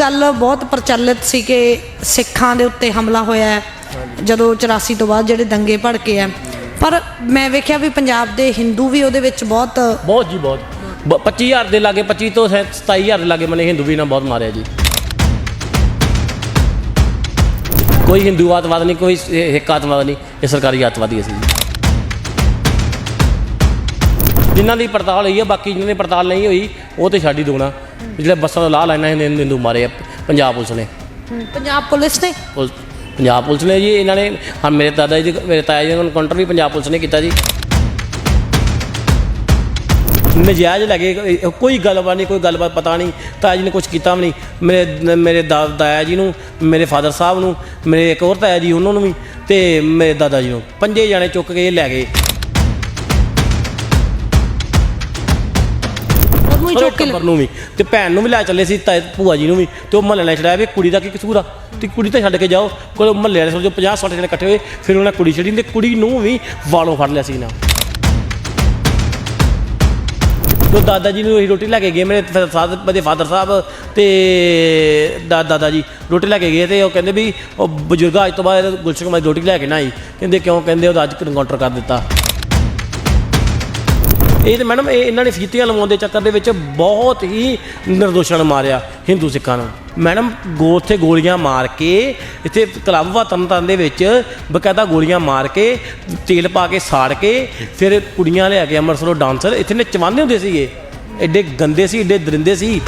ਗੱਲ ਬਹੁਤ ਪ੍ਰਚਲਿਤ ਸੀ ਕਿ ਸਿੱਖਾਂ ਦੇ ਉੱਤੇ ਹਮਲਾ ਹੋਇਆ ਹੈ, ਜਦੋਂ 84 ਤੋਂ ਬਾਅਦ ਜਿਹੜੇ ਦੰਗੇ ਭੜਕੇ ਆ ਪਰ ਮੈਂ ਵੇਖਿਆ ਵੀ ਪੰਜਾਬ ਦੇ ਹਿੰਦੂ ਵੀ ਉਹਦੇ ਵਿੱਚ ਬਹੁਤ ਬਹੁਤ ਜੀ ਬਹੁਤ। ਬ- 25000 ਦੇ ਲਾਗੇ 25 ਤੋਂ ਸ਼ਾਇਦ 27000 ਦੇ ਲਾਗੇ ਮਨੇ ਹਿੰਦੂ ਵੀ ਨਾ ਬਹੁਤ ਮਾਰਿਆ ਜੀ। ਕੋਈ ਹਿੰਦੂ ਆਤਵਾਦ ਨਹੀਂ, ਕੋਈ ਸਿੱਖ ਆਤਵਾਦ ਨਹੀਂ, ਇਹ ਸਰਕਾਰੀ ਅੱਤਵਾਦੀ ਅਸੀਂ ਜੀ। ਜਿਨ੍ਹਾਂ ਦੀ ਪੜਤਾਲ ਹੋਈ ਹੈ, ਬਾਕੀ ਜਿਨ੍ਹਾਂ ਦੀ ਪੜਤਾਲ ਨਹੀਂ ਹੋਈ, ਉਹ ਤੇ ਛੱਡ ਹੀ ਦੋਣਾ। ਜਿਹੜੇ ਬੱਸਾਂ ਤੋਂ ਲਾਹ ਲੈਣਾ ਹਿੰਦੂ ਹਿੰਦੂ ਮਾਰੇ ਆ ਪੰਜਾਬ ਪੁਲਿਸ ਨੇ। ਪੰਜਾਬ ਪੁਲਿਸ ਨੇ? ਪੁਲਿਸ ਪੰਜਾਬ ਪੁਲਿਸ ਨੇ ਜੀ ਇਹਨਾਂ ਨੇ ਹਾਂ ਮੇਰੇ ਦਾਦਾ ਜੀ ਦੇ- ਮੇਰੇ ਤਾਇਆ ਜੀ ਨੂੰ ਐਨਕਾਊਂਟਰ ਵੀ ਪੰਜਾਬ ਪੁਲਿਸ ਨੇ ਕੀਤਾ ਜੀ। ਨਜਾਇਜ਼ ਲੱਗੇ ਕੋਈ- ਕੋਈ ਗੱਲਬਾਤ ਨਹੀਂ ਕੋਈ ਗੱਲਬਾਤ ਪਤਾ ਨਹੀਂ ਤਾਇਆ ਜੀ ਨੇ ਕੁਝ ਕੀਤਾ ਵੀ ਨਹੀਂ। ਮੇਰੇ ਮੇਰੇ ਦਾ- ਦਾਇਆ ਜੀ ਨੂੰ ਮੇਰੇ ਫਾਦਰ ਸਾਹਿਬ ਨੂੰ ਮੇਰੇ ਇੱਕ ਹੋਰ ਤਾਇਆ ਜੀ ਉਹਨਾਂ ਨੂੰ ਵੀ ਤੇ ਮੇਰੇ ਦਾਦਾ ਜੀ ਨੂੰ। ਪੰਜੇ ਜਾਣੇ ਚੁੱਕ ਕੇ ਇਹ ਲੈ ਗਏ। ਉਹਨੂੰ ਹੀ ਚੁੱਕ ਕੇ ਟੱਬਰ ਨੂੰ ਵੀ ਤੇ ਭੈਣ ਨੂੰ ਵੀ ਲੈ ਚੱਲੇ ਸੀ ਤਾਏ ਭੂਆ ਜੀ ਨੂੰ ਵੀ ਤੇ ਉਹ ਮਹੱਲੇ ਨੇ ਛੜਾਇਆ ਵੀ ਕੁੜੀ ਦਾ ਕੀ ਕਸੂਰ ਆ? ਤੇ ਕੁੜੀ ਤਾਂ ਛੱਡ ਕੇ ਜਾਓ। ਕੋਲ ਮਹੱਲੇ ਵਾਲੇ ਸਮਝੋ 50 60 ਜਣੇ ਇਕੱਠੇ ਹੋਏ ਫਿਰ ਉਹਨਾਂ ਕੁੜੀ ਛੜੀ ਤੇ ਕੁੜੀ ਨੂੰ ਵੀ ਵਾਲੋਂ ਫੜ ਲਿਆ ਸੀ ਨਾ ਤੋ ਦਾਦਾ ਜੀ ਨੂੰ ਰੋਟੀ ਲੈ ਕੇ ਗਏ ਮੇਰੇ ਫਾ- ਫਾਦਰ ਸਾਹਿਬ ਤੇ ਦਾਦਾ ਜੀ ਰੋਟੀ ਲੈ ਕੇ ਗਏ ਤੇ ਉਹ ਕਹਿੰਦੇ ਵੀ ਉਹ ਬਜ਼ੁਰਗ ਅੱਜ ਤੋਂ ਬਾਅਦ ਗੁਲਸ਼ਨ ਕੁਮਾਰ ਰੋਟੀ ਲੈ ਕੇ ਨਾ ਆਈ। ਕਹਿੰਦੇ ਕਿਉਂ? ਕਹਿੰਦੇ ਉਹ ਅੱਜ ਐਨਕਾਊਂਟਰ ਕਰ ਦਿੱਤਾ। ਇਹ ਤੇ ਮੈਡਮ, ਇਹ ਇਹਨਾਂ ਨੇ ਫੀਤੀਆਂ ਲਵਾਉਣ ਦੇ ਚੱਕਰ ਦੇ ਵਿੱਚ ਬਹੁਤ ਹੀ ਨਿਰਦੋਸ਼ਾਂ ਨੂੰ ਮਾਰਿਆ ਹਿੰਦੂ ਸਿੱਖਾਂ ਨੂੰ। ਮੈਡਮ, ਗੋ, ਉੱਥੇ ਗੋਲੀਆਂ ਮਾਰ ਕੇ, ਇੱਥੇ ਕਲੱਬ ਵਾ ਤਰਨਤਾਰਨ ਦੇ ਵਿੱਚ ਬਕਾਇਦਾ ਗੋਲੀਆਂ ਮਾਰ ਕੇ, ਤੇਲ ਪਾ ਕੇ ਸਾੜ ਕੇ, ਫਿਰ ਕੁੜੀਆਂ ਲਿਆ ਕੇ ਅੰਮ੍ਰਿਤਸਰੋਂ ਡਾਂਸਰ, ਇੱਥੇ ਨੇ ਚਵਾਉਂਦੇ ਹੁੰਦੇ ਸੀਗੇ। ਐਡੇ ਗੰਦੇ ਸੀ ਐਡੇ ਦਰਿੰਦੇ ਸੀ।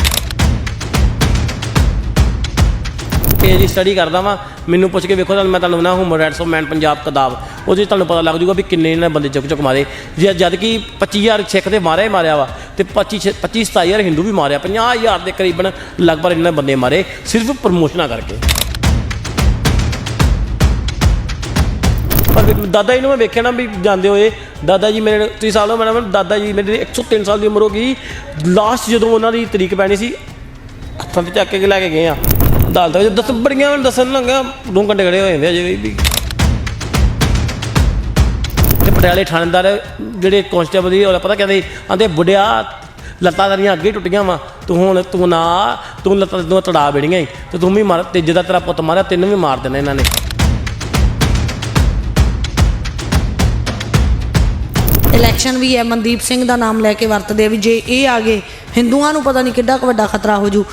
ਇਹ ਸਟੱਡੀ ਕਰਦਾ ਵਾਂ। ਮੈਨੂੰ ਪੁੱਛ ਕੇ ਵੇਖੋ ਤੁਹਾਨੂੰ ਮੈਂ ਤੁਹਾਨੂੰ ਨਾ human rights of man Punjab ਕਿਤਾਬ। ਉਹਦੇ 'ਚ ਤੁਹਾਨੂੰ ਪਤਾ ਲੱਗ ਜੂਗਾ ਵੀ ਕਿੰਨੇ ਇਹਨਾਂ ਬੰਦੇ ਚੁੱਕ ਚੁੱਕ ਮਾਰੇ। ਜੇ ਜਦ ਕਿ 25000 ਸਿੱਖ ਤੇ ਮਾਰਿਆ ਹੀ ਮਾਰਿਆ ਵਾ ਤੇ 25 25 27000 ਹਿੰਦੂ ਵੀ ਮਾਰਿਆ 50000 ਦੇ ਕਰੀਬਨ ਲਗਭਗ ਇਹਨਾਂ ਬੰਦੇ ਮਾਰੇ ਸਿਰਫ ਪ੍ਰਮੋਸ਼ਨਾਂ ਕਰਕੇ। ਪਰ ਦਾਦਾ ਜੀ ਨੂੰ ਮੈਂ ਵੇਖਿਆ ਨਾ ਵੀ ਜਾਂਦੇ ਹੋਏ, ਦਾਦਾ ਜੀ ਮੇਰੇ 30 ਸਾਲ ਹੋ ਮੈਡਮ, ਦਾਦਾ ਜੀ ਮੇਰੇ 103 ਸਾਲ ਦੀ ਉਮਰ ਹੋ ਗਈ। ਲਾਸਟ ਜਦੋਂ ਉਹਨਾਂ ਦੀ ਤਰੀਕ ਪੈਣੀ ਸੀ, ਹੱਥਾਂ ਤੇ ਚੱਕ ਕੇ ਲੈ ਕੇ ਗਏ ਆ। ਅਦਾਲਤ ਵਿੱਚ ਦੱਸ ਬੜੀਆਂ ਮੈਨੂੰ ਦੱਸਣ ਲੱਗਾ, ਦੋ ਘੰਟੇ ਖੜੇ ਹੋਏ ਹੁੰਦੇ ਅਜੇ ਵੀ ਪਟਿਆਲੇ ਥਾਣੇਦਾਰ ਜਿਹੜੇ ਕਾਂਸਟੇਬਲ ਦੀ ਉਹ ਪਤਾ ਕਹਿੰਦੇ ਆਂਦੇ ਬੁੱਢਿਆ ਲੱਤਾਂ ਤੇਰੀਆਂ ਅੱਗੇ ਟੁੱਟੀਆਂ ਵਾ। ਤੂੰ ਹੁਣ ਤੂੰ ਨਾ ਤੂੰ ਲੱਤਾਂ ਤੋਂ ਤੜਾ ਬੜੀਆਂ ਤੇ ਤੂੰ ਵੀ ਮਾਰ ਤੇ ਜਿਹਦਾ ਤੇਰਾ ਪੁੱਤ ਮਾਰਿਆ ਤੈਨੂੰ ਵੀ ਮਾਰ ਦੇਣਾ ਇਹਨਾਂ ਨੇ। ਇਲੈਕਸ਼ਨ ਵੀ ਹੈ ਮਨਦੀਪ ਸਿੰਘ ਦਾ ਨਾਮ ਲੈ ਕੇ ਵਰਤਦੇ ਆ ਵੀ ਜੇ ਇਹ ਆ ਗਏ ਹਿੰਦੂਆਂ ਨੂੰ ਪਤਾ ਨਹੀਂ ਕਿੱਡਾ ਕੁ ਵੱਡਾ ਖਤਰਾ ਹੋ ਜੂ।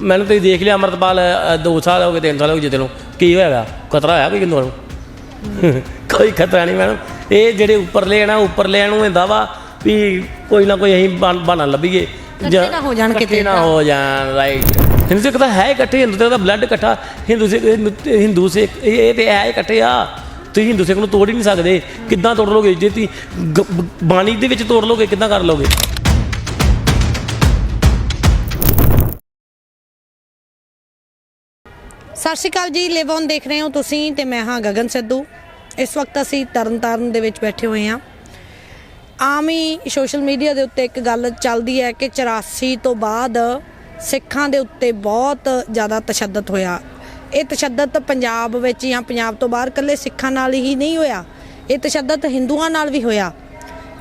ਮੈਨੂੰ ਤੁਸੀਂ ਦੇਖ ਲਿਆ ਅਮਰਤਪਾਲ 2 ਸਾਲ ਹੋ ਗਏ 3 ਸਾਲ ਹੋ ਗਏ ਜਿੱਤੇ ਨੂੰ। ਕੀ ਹੋਇਆਗਾ? ਖਤਰਾ ਹੋਇਆ ਕੋਈ ਕਿੰਨੂੰ ਨੂੰ? ਕੋਈ ਖਤਰਾ ਨਹੀਂ ਮੈਡਮ। ਇਹ ਜਿਹੜੇ ਉੱਪਰਲੇ ਨਾ ਉੱਪਰਲੇ ਨੂੰ ਹੁੰਦਾ ਵਾ ਵੀ ਕੋਈ ਨਾ ਕੋਈ ਅਸੀਂ ਬਹਾਨ- ਲੱਭੀਏ। ਜਾਂ- ਨਾ ਹੋ ਜਾਣ ਕਿਤੇ। ਨਾ ਹੋ ਜਾਣ ਰਾਈਟ ਹਿੰਦੂ ਸਿੱਖ ਤਾਂ ਹੈ ਇਕੱਠੇ ਹਿੰਦੂ ਦਾ ਬਲੱਡ ਇਕੱਠਾ। ਹਿੰਦੂ ਸਿੱਖ ਹਿੰਦੂ ਸਿੱਖ ਇਹ ਤੇ ਹੈ ਇਕੱਠੇ ਆ। ਤੁਸੀਂ ਹਿੰਦੂ ਸਿੱਖ ਨੂੰ ਤੋੜ ਹੀ ਨਹੀਂ ਸਕਦੇ। ਕਿੱਦਾਂ ਤੋੜ ਲੋਗੇ ਜੇ ਤੁਸੀਂ ਬਾਣੀ ਦੇ ਵਿੱਚ ਤੋੜ ਲੋਗੇ ਕਿੱਦਾਂ ਕਰ ਲੋਗੇ ਸਤਿ ਸ਼੍ਰੀ ਅਕਾਲ ਜੀ। ਲਿਵ ਔਨ ਦੇਖ ਰਹੇ ਹੋ ਤੁਸੀਂ ਤੇ ਮੈਂ ਹਾਂ ਗਗਨ ਸਿੱਧੂ। ਇਸ ਵਕਤ ਅਸੀਂ ਤਰਨਤਾਰਨ ਦੇ ਵਿੱਚ ਬੈਠੇ ਹੋਏ ਹਾਂ। ਆਮ ਹੀ ਸੋਸ਼ਲ ਮੀਡੀਆ ਦੇ ਉੱਤੇ ਇੱਕ ਗੱਲ ਚੱਲਦੀ ਹੈ ਕਿ 84 ਤੋਂ ਬਾਅਦ ਸਿੱਖਾਂ ਦੇ ਉੱਤੇ ਬਹੁਤ ਜ਼ਿਆਦਾ ਤਸ਼ੱਦਦ ਹੋਇਆ। ਇਹ ਤਸ਼ੱਦਦ ਪੰਜਾਬ ਵਿੱਚ ਜਾਂ ਪੰਜਾਬ ਤੋਂ ਬਾਹਰ ਇਕੱਲੇ ਸਿੱਖਾਂ ਨਾਲ ਹੀ ਨਹੀਂ ਹੋਇਆ, ਇਹ ਤਸ਼ੱਦਦ ਹਿੰਦੂਆਂ ਨਾਲ ਵੀ ਹੋਇਆ।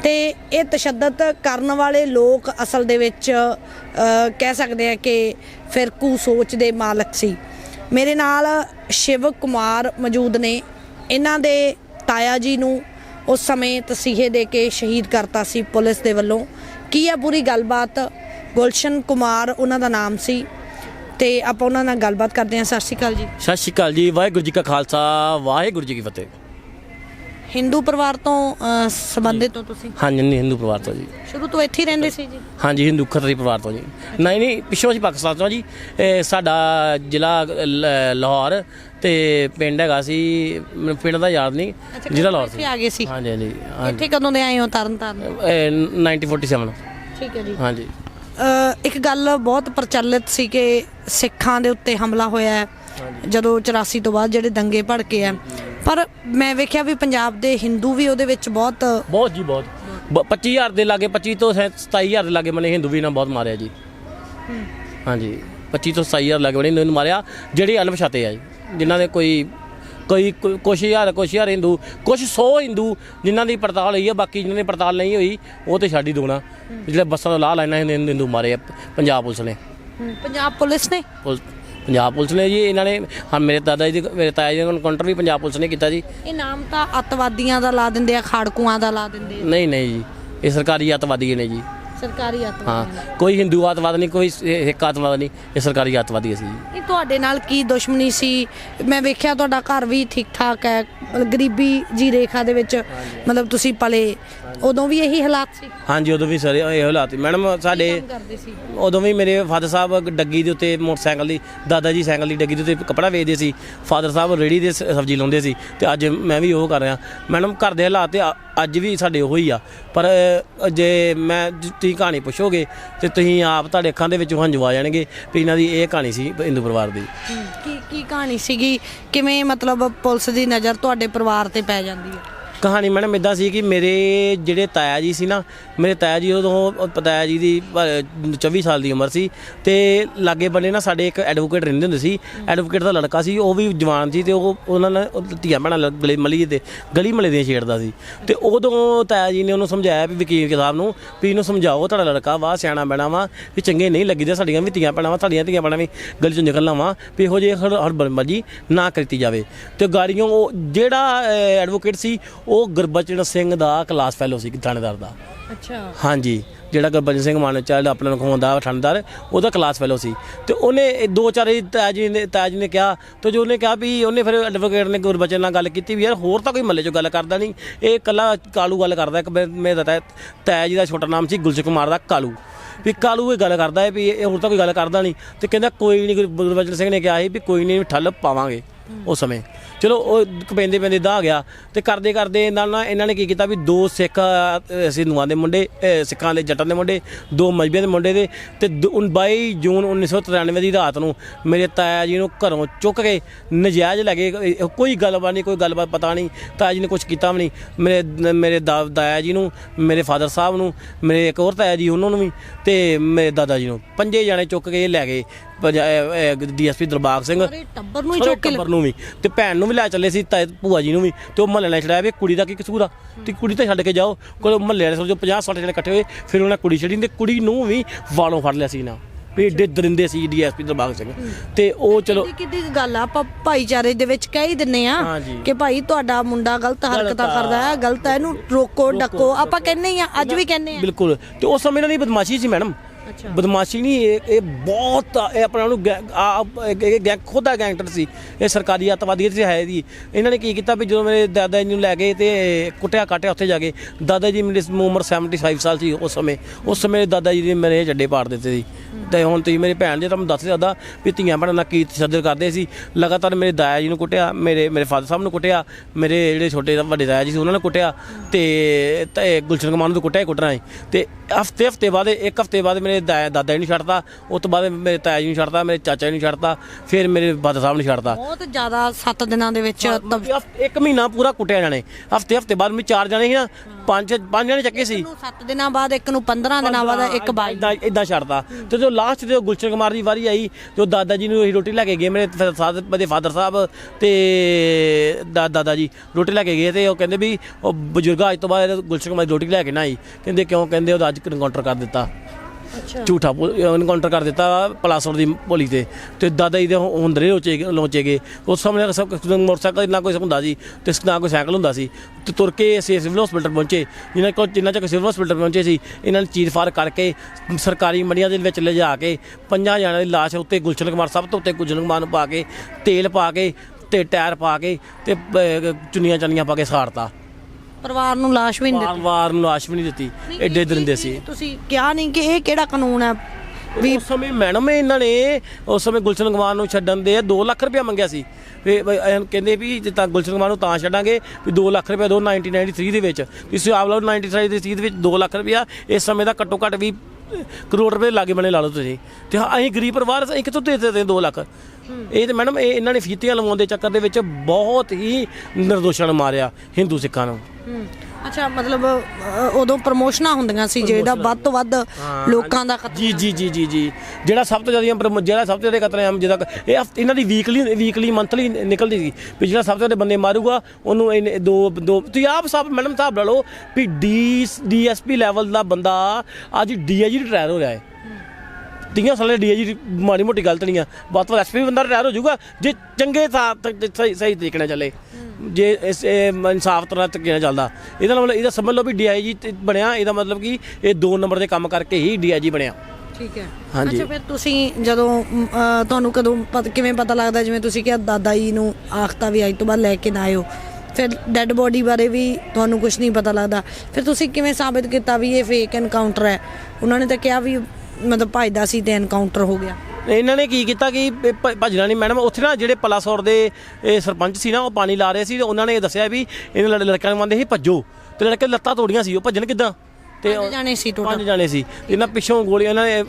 ਤੇ ਇਹ ਤਸ਼ੱਦਦ ਕਰਨ ਵਾਲੇ ਲੋਕ ਅਸਲ ਦੇ ਵਿੱਚ ਕਹਿ ਸਕਦੇ ਆ ਕਿ ਫਿਰਕੂ ਸੋਚ ਦੇ ਮਾਲਕ ਸੀ। ਮੇਰੇ ਨਾਲ ਸ਼ਿਵ ਕੁਮਾਰ ਮੌਜੂਦ ਨੇ। ਇਹਨਾਂ ਦੇ ਤਾਇਆ ਜੀ ਨੂੰ ਉਸ ਸਮੇਂ ਤਸੀਹੇ ਦੇ ਕੇ ਸ਼ਹੀਦ ਕਰਤਾ ਸੀ ਪੁਲਿਸ ਦੇ ਵੱਲੋਂ। ਕੀ ਹੈ ਪੂਰੀ ਗੱਲਬਾਤ? ਗੁਲਸ਼ਨ ਕੁਮਾਰ ਉਹਨਾਂ ਦਾ ਨਾਮ ਸੀ। ਤੇ ਆਪਾਂ ਉਹਨਾਂ ਨਾਲ ਗੱਲਬਾਤ ਕਰਦੇ ਹਾਂ। ਸਤਿ ਸ਼੍ਰੀ ਅਕਾਲ ਜੀ। ਸਤਿ ਸ਼੍ਰੀ ਅਕਾਲ ਜੀ। ਵਾਹਿਗੁਰੂ ਜੀ ਕਾ ਖਾਲਸਾ ਵਾਹਿਗੁਰੂ ਜੀ ਕੀ ਫਤਿਹ। ਹਿੰਦੂ ਪਰਿਵਾਰ ਤੋਂ ਸੰਬੰਧਿਤ ਹੋ ਤੁਸੀਂ? ਹਾਂਜੀ ਨਹੀਂ ਹਿੰਦੂ ਪਰਿਵਾਰ ਤੋਂ ਜੀ। ਸ਼ੁਰੂ ਤੋਂ ਇੱਥੇ ਹੀ ਰਹਿੰਦੇ ਸੀ ਜੀ? ਹਾਂਜੀ ਹਿੰਦੂ ਖੱਤਰੀ ਪਰਿਵਾਰ ਤੋਂ ਜੀ। ਨਹੀਂ ਨਹੀਂ ਪਿੱਛੋਂ ਅਸੀਂ ਪਾਕਿਸਤਾਨ ਤੋਂ ਜੀ। ਇਹ ਸਾਡਾ ਜ਼ਿਲ੍ਹਾ ਲ- ਲਾਹੌਰ। ਤੇ ਪਿੰਡ ਹੈਗਾ ਸੀ ਮੈਨੂੰ ਪਿੰਡ ਦਾ ਯਾਦ ਨਹੀਂ ਜ਼ਿਲ੍ਹਾ ਲਾਹੌਰ ਇੱਥੇ ਸੀ। ਆ ਗਏ ਸੀ? ਹਾਂਜੀ ਹਾਂਜੀ ਹਾਂਜੀ। ਇੱਥੇ ਕਦੋਂ ਦੇ ਆਏ ਹੋ ਤਰਨ ਤਾਰਨ? ਇਹ 1947 ਠੀਕ ਹੈ ਜੀ। ਹਾਂਜੀ। ਅ, ਇੱਕ ਗੱਲ ਬਹੁਤ ਪ੍ਰਚਲਿਤ ਸੀ ਕਿ ਸਿੱਖਾਂ ਦੇ ਉੱਤੇ ਹਮਲਾ ਹੋਇਆ ਹੈ ਜਦੋਂ 84 ਤੋਂ ਬਾਅਦ ਜਿਹੜੇ ਦੰਗੇ ਭੜਕੇ ਆ ਪਰ ਮੈਂ ਵੇਖਿਆ ਵੀ ਪੰਜਾਬ ਦੇ ਹਿੰਦੂ ਵੀ ਉਹਦੇ ਵਿੱਚ ਬਹੁਤ ਬਹੁਤ ਜੀ ਬਹੁਤ। ਬ- 25000 ਦੇ ਲਾਗੇ 25 ਤੋਂ ਸ਼ਾਇਦ 27000 ਦੇ ਲਾਗੇ ਮਨੇ ਹਿੰਦੂ ਵੀ ਨਾ ਬਹੁਤ ਮਾਰਿਆ ਜੀ। ਹਾਂਜੀ 25 ਤੋਂ 27000 ਲਾਗੇ ਮਨੇ ਹਿੰਦੂ ਨੂੰ ਮਾਰਿਆ ਜਿਹੜੇ ਅਣਪਛਾਤੇ ਆ ਜੀ। ਜਿਨ੍ਹਾਂ ਦੇ ਕੋਈ ਕੋਈ ਕੁ- ਕੁਛ ਹਜ਼ਾਰ ਕੁਛ ਹਜ਼ਾਰ ਹਿੰਦੂ ਕੁਛ 100 ਹਿੰਦੂ ਜਿਨ੍ਹਾਂ ਦੀ ਪੜਤਾਲ ਹੋਈ ਹੈ ਬਾਕੀ ਜਿਨ੍ਹਾਂ ਦੀ ਪੜਤਾਲ ਨਹੀਂ ਹੋਈ ਉਹ ਤੇ ਛੱਡ ਹੀ ਦੋਣਾ ਜਿਹੜੇ ਬੱਸਾਂ ਤੋਂ ਲਾਹ ਲੈਣਾ ਹਿੰਦੂ ਹਿੰਦੂ ਮਾਰੇ ਆ ਪੰਜਾਬ ਪੁਲਿਸ ਨੇ। ਪੰਜਾਬ ਪੁਲਿਸ ਨੇ? ਪੁਲਿਸ ਪੰਜਾਬ ਪੁਲਿਸ ਨੇ ਜੀ ਇਹਨਾਂ ਨੇ ਹਾਂ ਮੇਰੇ ਦਾਦਾ ਜੀ ਦੇ ਮੇਰੇ ਤਾਇਆ ਜੀ ਦਾ ਐਨਕਾਊਂਟਰ ਵੀ ਪੰਜਾਬ ਪੁਲਿਸ ਨੇ ਕੀਤਾ ਜੀ। ਇਹ ਨਾਮ ਤਾਂ ਅੱਤਵਾਦੀਆਂ ਦਾ ਲਾ ਦਿੰਦੇ ਆ ਖਾੜਕੂਆਂ ਦਾ ਲਾ ਦਿੰਦੇ ਆ। ਨਹੀਂ ਨਹੀਂ ਜੀ ਇਹ ਸਰਕਾਰੀ ਅੱਤਵਾਦੀ ਨੇ ਜੀ। ਸਰਕਾਰੀ ਹਾਂ ਕੋਈ ਹਿੰਦੂ ਅੱਤਵਾਦ ਨਹੀਂ ਕੋਈ ਸਿੱਖ ਅੱਤਵਾਦ ਨਹੀਂ ਇਹ ਸਰਕਾਰੀ ਅੱਤਵਾਦੀ ਸੀ ਜੀ। ਇਹ ਤੁਹਾਡੇ ਨਾਲ ਕੀ ਦੁਸ਼ਮਣੀ ਸੀ? ਮੈਂ ਵੇਖਿਆ ਤੁਹਾਡਾ ਘਰ ਵੀ ਠੀਕ ਠਾਕ ਹੈ ਮਤਲਬ ਗਰੀਬੀ ਜੀ ਰੇਖਾ ਦੇ ਵਿੱਚ ਮਤਲਬ ਤੁਸੀਂ ਪਲੇ। ਉਦੋਂ ਵੀ ਇਹੀ ਹਾਲਾਤ ਸੀ। ਹਾਂਜੀ ਉਦੋਂ ਵੀ ਸਾਰੇ ਇਹ ਹਾਲਾਤ ਸੀ। ਮੈਡਮ ਸਾਡੇ ਕੰਮ ਕਰਦੇ ਸੀ? ਉਦੋਂ ਵੀ ਮੇਰੇ ਫਾਦਰ ਸਾਹਿਬ ਡੱਗੀ ਦੇ ਉੱਤੇ ਮੋਟਰਸਾਈਕਲ ਦੀ ਦਾਦਾ ਜੀ ਸਾਈਕਲ ਦੀ ਡੱਗੀ ਦੇ ਉੱਤੇ ਕੱਪੜਾ ਵੇਚਦੇ ਸੀ। ਫਾਦਰ ਸਾਹਿਬ ਰੇੜੀ ਦੇ ਸ- ਸਬਜ਼ੀ ਲਾਉਂਦੇ ਸੀ ਤੇ ਅੱਜ ਮੈਂ ਵੀ ਉਹ ਕਰ ਰਿਹਾ। ਮੈਡਮ ਘਰ ਦੇ ਹਾਲਾਤ ਤੇ ਅ- ਅੱਜ ਵੀ ਸਾਡੇ ਉਹੀ ਆ। ਪਰ ਅ, ਜੇ ਮੈਂ ਜ- ਤੁਸੀਂ ਕਹਾਣੀ ਪੁੱਛੋਗੇ ਤੇ ਤੁਸੀਂ ਆਪ ਤੁਹਾਡੇ ਅੱਖਾਂ ਦੇ ਵਿੱਚ ਹੰਝੂ ਆ ਜਾਣਗੇ ਵੀ ਇਹਨਾਂ ਦੀ ਇਹ ਕਹਾਣੀ ਸੀ ਹਿੰਦੂ ਪਰਿਵਾਰ ਦੀ। ਕੀ ਕੀ ਕਹਾਣੀ ਸੀਗੀ? ਕਿਵੇਂ ਮਤਲਬ ਪੁਲਿਸ ਦੀ ਨਜ਼ਰ ਤੁਹਾਡੇ ਪਰਿਵਾਰ ਤੇ ਪੈ ਜਾਂਦੀ ਹੈ? ਕਹਾਣੀ ਮੈਡਮ ਇਦਾਂ ਸੀ ਕਿ ਮੇਰੇ ਜਿਹੜੇ ਤਾਇਆ ਜੀ ਸੀ ਨਾ ਮੇਰੇ ਤਾਇਆ ਜੀ ਉਦੋਂ ਤਾਇਆ ਜੀ ਦੀ ਅ, 24 ਸਾਲ ਦੀ ਉਮਰ ਸੀ ਤੇ ਲਾਗੇ ਬੰਨੇ ਨਾ ਸਾਡੇ ਇੱਕ ਐਡਵੋਕੇਟ ਰਹਿੰਦੇ ਹੁੰਦੇ ਸੀ। ਐਡਵੋਕੇਟ ਦਾ ਲੜਕਾ ਸੀ ਉਹ ਵੀ ਜਵਾਨ ਸੀ ਤੇ ਉਹ ਉਹਨਾਂ ਨੇ ਉਹ ਧੀਆਂ ਭੈਣਾਂ ਗਲੀ ਮਲੀ ਤੇ ਗਲੀ ਮਲੇ ਦੀਆਂ ਛੇੜਦਾ ਸੀ। ਤੇ ਉਦੋਂ ਤਾਇਆ ਜੀ ਨੇ ਉਹਨੂੰ ਸਮਝਾਇਆ ਵੀ ਵਕੀਲ ਸਾਹਿਬ ਨੂੰ ਵੀ ਇਹਨੂੰ ਸਮਝਾਓ ਤੁਹਾਡਾ ਲੜਕਾ ਵਾ ਸਿਆਣਾ ਬੈਣਾ ਵਾ ਵੀ ਚੰਗੇ ਨਹੀਂ ਲੱਗੀਦੇ ਸਾਡੀਆਂ ਵੀ ਧੀਆਂ ਭੈਣਾਂ ਵਾ ਤੁਹਾਡੀਆਂ ਧੀਆਂ ਭੈਣਾਂ ਵੀ ਗਲੀ ਚੋਂ ਨਿਕਲਣਾ ਵਾ ਵੀ ਇਹੋ ਜਿਹੇ ਹਰ ਹਰ ਮਰਜ਼ੀ ਨਾ ਕੀਤੀ ਜਾਵੇ। ਤੇ ਗਾੜੀਆਂ ਉਹ ਜਿਹੜਾ ਐਡਵੋਕੇਟ ਸੀ ਉਹ ਗੁਰਬਚਨ ਸਿੰਘ ਦਾ ਕਲਾਸ ਫੈਲੋ ਸੀ ਥਾਣੇਦਾਰ ਦਾ। ਅੱਛਾ। ਹਾਂਜੀ ਜਿਹੜਾ ਗੁਰਬਚਨ ਸਿੰਘ ਮਾਨ ਚਾਹਲ ਆਪਣੇ ਨੂੰ ਖਵਾਉਂਦਾ ਥਾਣੇਦਾਰ ਉਹਦਾ ਕਲਾਸ ਫੈਲੋ ਸੀ। ਤੇ ਉਹਨੇ ਇਹ ਦੋ ਚਾਰ ਹੀ ਤਾਜ ਜੀ ਨੇ ਤਾਜ ਨੇ ਕਿਹਾ ਤੇ ਜੋ ਉਹਨੇ ਕਿਹਾ ਵੀ ਉਹਨੇ ਫਿਰ ਐਡਵੋਕੇਟ ਨੇ ਗੁਰਬਚਨ ਨਾਲ ਗੱਲ ਕੀਤੀ ਵੀ ਯਾਰ ਹੋਰ ਤਾਂ ਕੋਈ ਮੱਲੇ 'ਚੋਂ ਗੱਲ ਕਰਦਾ ਨਹੀਂ। ਇਹ ਕੱਲਾ ਕਾਲੂ ਗੱਲ ਕਰਦਾ ਇੱਕ ਮੇ- ਮੇਰਾ ਤਾਜ ਜੀ ਦਾ ਛੋਟਾ ਨਾਮ ਸੀ ਗੁਲਸ਼ਨ ਕੁਮਾਰ ਦਾ ਕਾਲੂ। ਵੀ ਕਾਲੂ ਇਹ ਗੱਲ ਕਰਦਾ ਹੈ ਵੀ ਇਹ ਹੋਰ ਤਾਂ ਕੋਈ ਗੱਲ ਕਰਦਾ ਨਹੀਂ। ਤੇ ਕਹਿੰਦਾ ਕੋਈ ਨਹੀਂ ਗੁਰਬਚਨ ਸਿੰਘ ਨੇ ਕਿਹਾ ਸੀ ਵੀ ਕੋਈ ਨਹੀਂ ਠੱਲ ਪਾਵਾਂਗੇ। ਉਸ ਸਮੇਂ। ਚਲੋ ਉਹ ਪੈਂਦੇ ਪੈਂਦੇ ਦਾ ਆ ਗਿਆ ਤੇ ਕਰਦੇ ਕਰਦੇ ਨਾਲ ਨਾ ਇਹਨਾਂ ਨੇ ਕੀ ਕੀਤਾ ਵੀ ਦੋ ਸਿੱਖ ਅ, ਹਿੰਦੂਆਂ ਦੇ ਮੁੰਡੇ ਸਿੱਖਾਂ ਦੇ ਜੱਟਾਂ ਦੇ ਮੁੰਡੇ ਦੋ ਮਜਬੀਆਂ ਦੇ ਮੁੰਡੇ ਦੇ ਤੇ ਦ- ਉਨ- 22 ਜੂਨ 1993 ਦੀ ਰਾਤ ਨੂੰ ਮੇਰੇ ਤਾਇਆ ਜੀ ਨੂੰ ਘਰੋਂ ਚੁੱਕ ਕੇ ਨਜਾਇਜ਼ ਲੈ ਗਏ। ਕੋਈ ਗੱਲਬਾਤ ਨਹੀਂ ਕੋਈ ਗੱਲਬਾਤ ਪਤਾ ਨਹੀਂ ਤਾਇਆ ਜੀ ਨੇ ਕੁਝ ਕੀਤਾ ਵੀ ਨਹੀਂ। ਮੇਰੇ ਮੇਰੇ ਦਾ- ਦਾਇਆ ਜੀ ਨੂੰ ਮੇਰੇ ਫਾਦਰ ਸਾਹਿਬ ਨੂੰ ਮੇਰੇ ਇੱਕ ਹੋਰ ਤਾਇਆ ਜੀ ਉਹਨਾਂ ਨੂੰ ਵੀ ਤੇ ਮੇਰੇ ਦਾਦਾ ਜੀ ਨੂੰ। ਪੰਜੇ ਜਾਣੇ ਚੁੱਕ ਕੇ ਲੈ ਗਏ। ਡੀਐਸਪੀ ਦਰਬਾਗ ਸਿੰਘ। ਸਾਰੇ ਟੱਬਰ ਨੂੰ ਹੀ ਚੁੱਕ ਕੇ ਟੱਬਰ ਨੂੰ ਵੀ। ਤੇ ਭੈਣ ਨੂੰ ਵੀ ਲੈ ਚੱਲੇ ਸੀ ਤਾਏ ਭੂਆ ਜੀ ਨੂੰ ਵੀ। ਤੇ ਉਹ ਮਹੱਲੇ ਨੇ ਛੜਾਇਆ ਵੀ ਕੁੜੀ ਦਾ ਕੀ ਕਸੂਰ ਆ? ਤੇ ਕੁੜੀ ਤਾਂ ਛੱਡ ਕੇ ਜਾਓ। ਕੋਲ ਮਹੱਲੇ ਵਾਲੇ ਸਮਝੋ 50 60 ਜਣੇ ਇਕੱਠੇ ਹੋਏ ਫਿਰ ਉਹਨਾਂ ਕੁੜੀ ਛੜੀ ਤੇ ਕੁੜੀ ਨੂੰ ਵੀ ਵਾਲੋਂ ਫੜ ਲਿਆ ਸੀ ਨਾ ਵੀ ਏਡੇ ਦਰਿੰਦੇ ਸੀ ਡੀਐਸਪੀ ਦਰਬਾਗ ਸਿੰਘ। ਤੇ ਉਹ ਚਲੋ ਕਿੱਡੀ ਗੱਲ ਆ ਆਪਾਂ ਭਾਈਚਾਰੇ ਦੇ ਵਿੱਚ ਕਹਿ ਹੀ ਦਿੰਨੇ ਆ। ਕਿ ਭਾਈ ਤੁਹਾਡਾ ਮੁੰਡਾ ਗਲਤ ਹਰਕਤਾਂ। ਕਰਦਾ ਹੈ ਗਲਤ ਹੈ ਇਹਨੂੰ ਰੋਕੋ ਡੱਕੋ। ਆਪਾਂ ਕਹਿੰਨੇ ਆ ਅੱਜ ਵੀ ਕਹਿੰਨੇ ਆ। ਬਿਲਕੁਲ। ਤੇ ਉਸ ਸਮੇਂ ਇਹਨਾਂ ਦੀ ਬਦਮਾਸ਼ੀ ਸੀ ਮੈਡਮ। ਬਦਮਾਸ਼ੀ ਨਹੀਂ, ਇਹ ਇਹ ਬਹੁਤ ਇਹ ਆਪਣਾ ਨੂੰ ਗੈਂ- ਇਹ- ਇਹ ਗੈਂਗ, ਖੁਦ ਦਾ ਗੈਂਗਸਟਰ ਸੀ। ਇਹ ਸਰਕਾਰੀ ਅੱਤਵਾਦੀ ਸੀ, ਹੈ ਜੀ। ਇਹਨਾਂ ਨੇ ਕੀ ਕੀਤਾ ਵੀ ਜਦੋਂ ਮੇਰੇ ਦਾਦਾ ਜੀ ਨੂੰ ਲੈ ਗਏ ਤੇ ਕੁੱਟਿਆ, ਕਾਟਿਆ, ਉੱਥੇ ਜਾ ਕੇ। ਦਾਦਾ ਜੀ ਮੇਰੀ ਉਮਰ 75 ਸਾਲ ਸੀ ਉਸ ਸਮੇਂ। ਉਸ ਸਮੇਂ ਦਾਦਾ ਜੀ ਨੇ ਮੇਰੇ ਚੱਡੇ ਪਾੜ ਦਿੱਤੇ ਸੀ। ਤੇ ਹੁਣ ਤੁਸੀਂ ਮੇਰੀ ਭੈਣ ਜੇ ਤੁਹਾਨੂੰ ਦੱਸ ਸਕਦਾ ਵੀ ਧੀਆਂ ਭੈਣਾਂ ਨਾਲ ਕੀ ਤਸ਼ੱਦਦ ਕਰਦੇ ਸੀ। ਲਗਾਤਾਰ ਮੇਰੇ ਦਾਇਆ ਜੀ ਨੂੰ ਕੁੱਟਿਆ, ਮੇਰੇ ਮੇਰੇ ਫਾਦਰ ਸਾਹਿਬ ਨੂੰ ਕੁੱਟਿਆ, ਮੇਰੇ ਜਿਹੜੇ ਛੋਟੇ ਵੱਡੇ ਦਾਇਆ ਜੀ ਸੀ ਉਹਨਾਂ ਨੂੰ ਕੁੱਟਿਆ। ਤੇ ਗੁਲਸ਼ਨ ਕੁਮਾਰ ਨੂੰ ਕੁੱਟਿਆ ਹੀ ਕੁੱਟਣਾ ਸੀ। ਤੇ ਹਫ਼ਤੇ ਹਫ਼ਤੇ ਬਾਅਦ, ਇੱਕ ਹਫ਼ਤੇ ਬਾਅਦ ਮੇਰੇ ਦਾਇਆ ਦਾਦਾ ਜੀ ਨੂੰ ਛੱਡਤਾ ਉਸ ਤੋਂ ਬਾਅਦ ਮੇਰੇ ਤਾਇਆ ਜੀ ਨੂੰ ਛੱਡਤਾ ਮੇਰੇ ਚਾਚਾ ਜੀ ਨੂੰ ਛੱਡਤਾ ਫਿਰ ਮੇਰੇ ਫਾਦਰ ਸਾਹਿਬ ਨੂੰ ਛੱਡਤਾ ਬਹੁਤ ਜ਼ਿਆਦਾ 7 ਦਿਨਾਂ ਦੇ ਵਿੱਚ ਤਬ- ਹਫ਼- ਇੱਕ ਮਹੀਨਾ ਪੂਰਾ ਕੁੱਟਿਆ ਜਾਣੇ ਹਫ਼ਤੇ ਹਫ਼ਤੇ ਬਾਅਦ ਮੈਂ ਚਾਰ ਜਣੇ ਸੀ ਨਾ ਪੰਜ ਪੰਜ ਜਣੇ ਚੱਕੇ ਸੀ। ਨੂੰ 7 ਦਿਨਾਂ ਬਾਅਦ ਇੱਕ ਨੂੰ 15 ਦਿਨਾਂ ਬਾਅਦ ਇੱਕ ਬਾਈ। ਇਦਾਂ ਇਦਾਂ ਛੱਡਤਾ ਤੇ ਜੋ ਲਾਸਟ ਤੇ ਗੁਲਸ਼ਨ ਕੁਮਾਰ ਦੀ ਵਾਰੀ ਆਈ ਜੋ ਦਾਦਾ ਜੀ ਨੂੰ ਅਸੀਂ ਰੋਟੀ ਲੈ ਕੇ ਗਏ ਮੇਰੇ ਫਾਦਰ ਮੇਰੇ ਫਾਦਰ ਸਾਹਿਬ ਤੇ ਦਾ- ਦਾਦਾ ਜੀ ਰੋਟੀ ਲੈ ਕੇ ਗਏ ਤੇ ਉਹ ਕਹਿੰਦੇ ਵੀ ਉਹ ਬਜ਼ੁਰਗ ਅੱਜ ਤੋਂ ਬਾਅਦ ਗੁਲਸ਼ਨ ਕੁਮਾਰ ਦੀ ਰੋਟੀ ਲੈ ਕੇ ਨਾ ਆਈ। ਕਹਿੰਦੇ ਕਿਉਂ? ਕਹਿੰਦੇ ਉਹ ਅੱਜ ਐਨਕਾਊਂਟਰ ਕਰ ਦਿੱਤਾ। ਝੂਠਾ ਇਨਕਾਊਂਟਰ ਕਰ ਦਿੱਤਾ ਪਲਾਸੋਰ ਦੀ ਬੋਲੀ ਤੇ। ਤੇ ਦਾਦਾ ਜੀ ਦੇ ਹੁੰਦਰੇ ਲੋਚੇ ਲੋਚੇ ਗਏ। ਉਸ ਸਮੇਂ ਸਭ ਕੁਛ ਮੋਟਰਸਾਈਕਲ ਨਾ ਕੋਈ ਹੁੰਦਾ ਸੀ ਤੇ ਨਾ ਕੋਈ ਸਾਈਕਲ ਹੁੰਦਾ ਸੀ। ਤੇ ਤੁਰ ਕੇ ਅਸੀਂ ਸਿਵਲ ਹਸਪੀਟਲ ਪਹੁੰਚੇ। ਜਿਨ੍ਹਾਂ ਕੋਲ ਜਿੰਨਾ ਚਿਰ ਸਿਵਲ ਹਸਪੀਟਲ ਪਹੁੰਚੇ ਸੀ, ਇਹਨਾਂ ਨੇ ਚੀਰ ਫਾਰ ਕਰਕੇ ਸਰਕਾਰੀ ਮੰਡੀਆਂ ਦੇ ਵਿੱਚ ਲਿਜਾ ਕੇ ਪੰਜਾਂ ਜਣਿਆਂ ਦੀ ਲਾਸ਼ ਉੱਤੇ ਗੁਲਸ਼ਨ ਕੁਮਾਰ, ਸਭ ਤੋਂ ਉੱਤੇ ਗੁਲਸ਼ਨ ਕੁਮਾਰ ਨੂੰ ਪਾ ਕੇ, ਤੇਲ ਪਾ ਕੇ ਤੇ ਟਾਇਰ ਪਾ ਕੇ ਤੇ ਚੁੰਨੀਆਂ ਚੰਨੀਆਂ ਪਾ ਕੇ ਸਾੜਤਾ। ਪਰਿਵਾਰ ਨੂੰ ਲਾਸ਼ ਵੀ ਨਹੀਂ ਦਿੱਤੀ। ਵਾਰ-ਵਾਰ ਨੂੰ ਲਾਸ਼ ਵੀ ਨਹੀਂ ਦਿੱਤੀ ਐਡੇ ਦਰਿੰਦੇ ਸੀ। ਤੁਸੀਂ ਕਿਹਾ ਨਹੀਂ ਕਿ ਇਹ ਕਿਹੜਾ ਕਾਨੂੰਨ ਹੈ? ਵੀ ਉਸ ਸਮੇਂ ਮੈਡਮ ਇਹਨਾਂ ਨੇ ਉਸ ਸਮੇਂ ਗੁਲਸ਼ਨ ਕੁਮਾਰ ਨੂੰ ਛੱਡਣ ਦੇ 2 ਲੱਖ ਰੁਪਇਆ ਮੰਗਿਆ ਸੀ। ਇਹ ਕਹਿੰਦੇ ਵੀ ਜੇ ਤਾਂ ਗੁਲਸ਼ਨ ਕੁਮਾਰ ਨੂੰ ਤਾਂ ਛੱਡਾਂਗੇ ਵੀ 2 ਲੱਖ ਰੁਪਇਆ ਦੋ 1993 ਦੇ ਵਿੱਚ। ਤੁਸੀਂ ਆਪ ਲਓ 93 ਦੇ ਤੀਹ ਦੇ ਵਿੱਚ 2 ਲੱਖ ਰੁਪਇਆ ਇਸ ਸਮੇਂ ਦਾ ਘੱਟੋ ਘੱਟ ਵੀ ਕਰੋੜ ਰੁਪਏ ਲਾਗੇ ਬਣੇ ਲਾ ਲਓ ਤੁਸੀਂ। ਤੇ ਅਸੀਂ ਗਰੀਬ ਪਰਿਵਾਰ ਅਸੀਂ ਕਿੱਥੋਂ ਦੇ ਸਕਦੇ 2 ਲੱਖ? ਇਹ ਤੇ ਮੈਡਮ ਇਹ ਇਹਨਾਂ ਨੇ ਫੀਤੀਆਂ ਲਵਾਉਣ ਦੇ ਚੱਕਰ ਦੇ ਵਿੱਚ ਬਹੁਤ ਹੀ ਨਿਰਦੋਸ਼ਾਂ ਨੂੰ ਮਾਰਿਆ ਹਿੰਦੂ ਸਿੱਖਾਂ ਨੂੰ। ਅੱਛਾ ਮਤਲਬ ਅ, ਉਦੋਂ ਪ੍ਰਮੋਸ਼ਨਾਂ ਹੁੰਦੀਆਂ ਸੀ ਜਿਹੜਾ ਵੱਧ ਤੋਂ ਵੱਧ ਲੋਕਾਂ ਦਾ ਕਤਲ ਜੀ ਜੀ ਜੀ ਜੀ ਜੀ। ਜਿਹੜਾ ਸਭ ਤੋਂ ਜ਼ਿਆਦਾ ਪ੍ਰਮ- ਜਿਹੜਾ ਸਭ ਤੋਂ ਜ਼ਿਆਦਾ ਕਤਲੇਆਮ ਜਿਹਦਾ ਕ- ਇਹ ਹਫ਼ਤੇ- ਇਹਨਾਂ ਦੀ ਵੀਕਲੀ ਵੀਕਲੀ ਮੰਥਲੀ ਨਿਕਲਦੀ ਸੀ ਵੀ ਜਿਹੜਾ ਸਭ ਤੋਂ ਜ਼ਿਆਦਾ ਬੰਦੇ ਮਾਰੂਗਾ ਉਹਨੂੰ ਇਹਨੇ ਦੋ ਦੋ ਤੁਸੀਂ ਆਪ ਸਭ ਮੈਡਮ ਸਾਹਿਬ ਲਾ ਲਓ ਵੀ ਡੀ ਡੀਐਸਪੀ ਲੈਵਲ ਦਾ ਬੰਦਾ ਅੱਜ ਡੀਆਈਜੀ ਰਿਟਾਇਰ ਹੋ ਰਿਹਾ ਹੈ। 30 ਸਾਲੇ ਡੀਆਈਜੀ ਮਾੜੀ ਮੋਟੀ ਗਲਤ ਨਹੀਂ ਆ। ਬਾਤ ਤੋਂ ਐਸਪੀ ਬੰਦਾ ਰਿਟਾਇਰ ਹੋ ਜਾਊਗਾ ਜੇ ਚੰਗੇ ਤੱਕ ਸਹੀ ਸਹੀ ਤਰੀਕੇ ਨਾਲ ਚੱਲੇ। ਜੇ ਇਸ ਇਨਸਾਫ ਤਰ੍ਹਾਂ ਤਰੀਕੇ ਨਾਲ ਚੱਲਦਾ। ਇਹਦਾ ਮਤਲਬ ਇਹਦਾ ਸਮਝ ਲਓ ਵੀ ਡੀਆਈਜੀ ਬਣਿਆ ਇਹਦਾ ਮਤਲਬ ਕਿ ਇਹ ਦੋ ਨੰਬਰ ਦੇ ਕੰਮ ਕਰਕੇ ਹੀ ਡੀਆਈਜੀ ਬਣਿਆ। ਠੀਕ ਹੈ। ਹਾਂਜੀ। ਅੱਛਾ ਫਿਰ ਤੁਸੀਂ ਜਦੋਂ ਤੁਹਾਨੂੰ ਕਦੋਂ ਪਤ- ਕਿਵੇਂ ਪਤਾ ਲੱਗਦਾ ਜਿਵੇਂ ਤੁਸੀਂ ਕਿਹਾ ਦਾਦਾ ਜੀ ਨੂੰ ਆਖਤਾ ਵੀ ਅੱਜ ਤੋਂ ਬਾਅਦ ਲੈ ਕੇ ਨਾ ਆਇਓ। ਫਿਰ ਡੈੱਡ ਬੋਡੀ ਬਾਰੇ ਵੀ ਤੁਹਾਨੂੰ ਕੁਝ ਨਹੀਂ ਪਤਾ ਲੱਗਦਾ। ਫਿਰ ਤੁਸੀਂ ਕਿਵੇਂ ਸਾਬਿਤ ਕੀਤਾ ਵੀ ਇਹ ਫੇਕ ਐਨਕਾਊਂਟਰ ਹੈ? ਉਹਨਾਂ ਨੇ ਤਾਂ ਕਿਹਾ ਵੀ ਮਤਲਬ ਭਜਦਾ ਸੀ ਤੇ ਐਨਕਾਊਂਟਰ ਹੋ ਗਿਆ। ਇਹਨਾਂ ਨੇ ਕੀ ਕੀਤਾ ਕਿ ਭ- ਭੱਜਣਾ ਨਹੀਂ ਮੈਡਮ ਉੱਥੇ ਨਾ ਜਿਹੜੇ ਪਲਾਸੌਰ ਦੇ ਇਹ ਸਰਪੰਚ ਸੀ ਨਾ ਉਹ ਪਾਣੀ ਲਾ ਰਹੇ ਸੀ ਤੇ ਉਹਨਾਂ ਨੇ ਇਹ ਦੱਸਿਆ ਵੀ ਇਹਨਾਂ ਲੜ- ਲੜਕਿਆਂ ਨੂੰ ਮੰਨਦੇ ਸੀ ਭੱਜੋ। ਤੇ ਲੜਕੇ ਲੱਤਾਂ ਤੋੜੀਆਂ ਸੀ ਉਹ ਭੱਜਣ ਕਿੱਦਾਂ? ਤੇ ਪੰਜ ਜਾਣੇ ਸੀ ਪੰਜ ਟੋਟਲ ਜਾਣੇ ਸੀ। ਇਹਨਾਂ ਪਿੱਛੋਂ ਗੋਲੀਆਂ ਇਹਨਾਂ ਨੇ ਅਹ,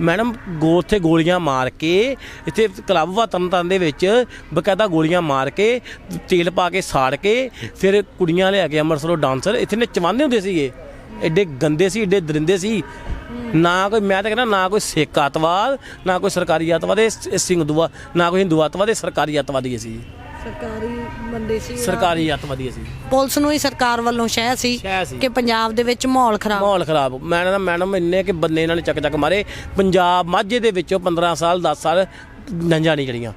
ਮੈਡਮ ਗੋ ਉੱਥੇ ਗੋਲੀਆਂ ਮਾਰ ਕੇ ਇੱਥੇ ਕਲੱਬ ਵਾ ਤਰਨਤਾਰਨ ਦੇ ਵਿੱਚ ਬਕਾਇਦਾ ਗੋਲੀਆਂ ਮਾਰ ਕੇ ਤੇਲ ਪਾ ਕੇ ਸਾੜ ਕੇ ਫਿਰ ਕੁੜੀਆਂ ਲਿਆ ਕੇ ਅੰਮ੍ਰਿਤਸਰੋਂ ਡਾਂਸਰ ਇੱਥੇ ਨੇ ਚਵਾਉਂਦੇ ਹੁੰਦੇ ਸੀਗੇ। ਐਡੇ ਗੰਦੇ ਸੀ ਐਡੇ ਦਰਿੰਦੇ ਸੀ। ਨਾ ਕੋਈ ਮੈਂ ਤਾਂ ਕਹਿੰਦਾ ਨਾ ਕੋਈ ਸਿੱਖ ਅੱਤਵਾਦ ਨਾ ਕੋਈ ਸਰਕਾਰੀ ਅੱਤਵਾਦ ਇਹ ਸਿੰਘ ਦੁਆ ਨਾ ਕੋਈ ਹਿੰਦੂ ਅੱਤਵਾਦ ਇਹ ਸਰਕਾਰੀ ਅੱਤਵਾਦੀ ਸੀ ਸਰਕਾਰੀ ਬੰਦੇ ਸੀ ਸਰਕਾਰੀ ਅੱਤਵਾਦੀ ਸੀ ਪੁਲਿਸ ਨੂੰ ਹੀ ਸਰਕਾਰ ਵੱਲੋਂ ਸ਼ਹਿ ਸੀ। ਕਿ ਪੰਜਾਬ ਦੇ ਵਿੱਚ ਮਾਹੌਲ ਖਰਾਬ? ਮਾਹੌਲ ਖਰਾਬ। ਮੈਂ ਨਾ ਮੈਡਮ ਇੰਨੇ ਕਿ ਬੰਦੇ ਇਹਨਾਂ ਨੇ ਚੱਕ ਚੱਕ ਮਾਰੇ। ਪੰਜਾਬ ਮਾਝੇ ਦੇ ਵਿੱਚੋਂ 15 ਸਾਲ 10 ਸਾਲ ਨੰਜਾ ਨਹੀਂ ਚੜੀਆਂ।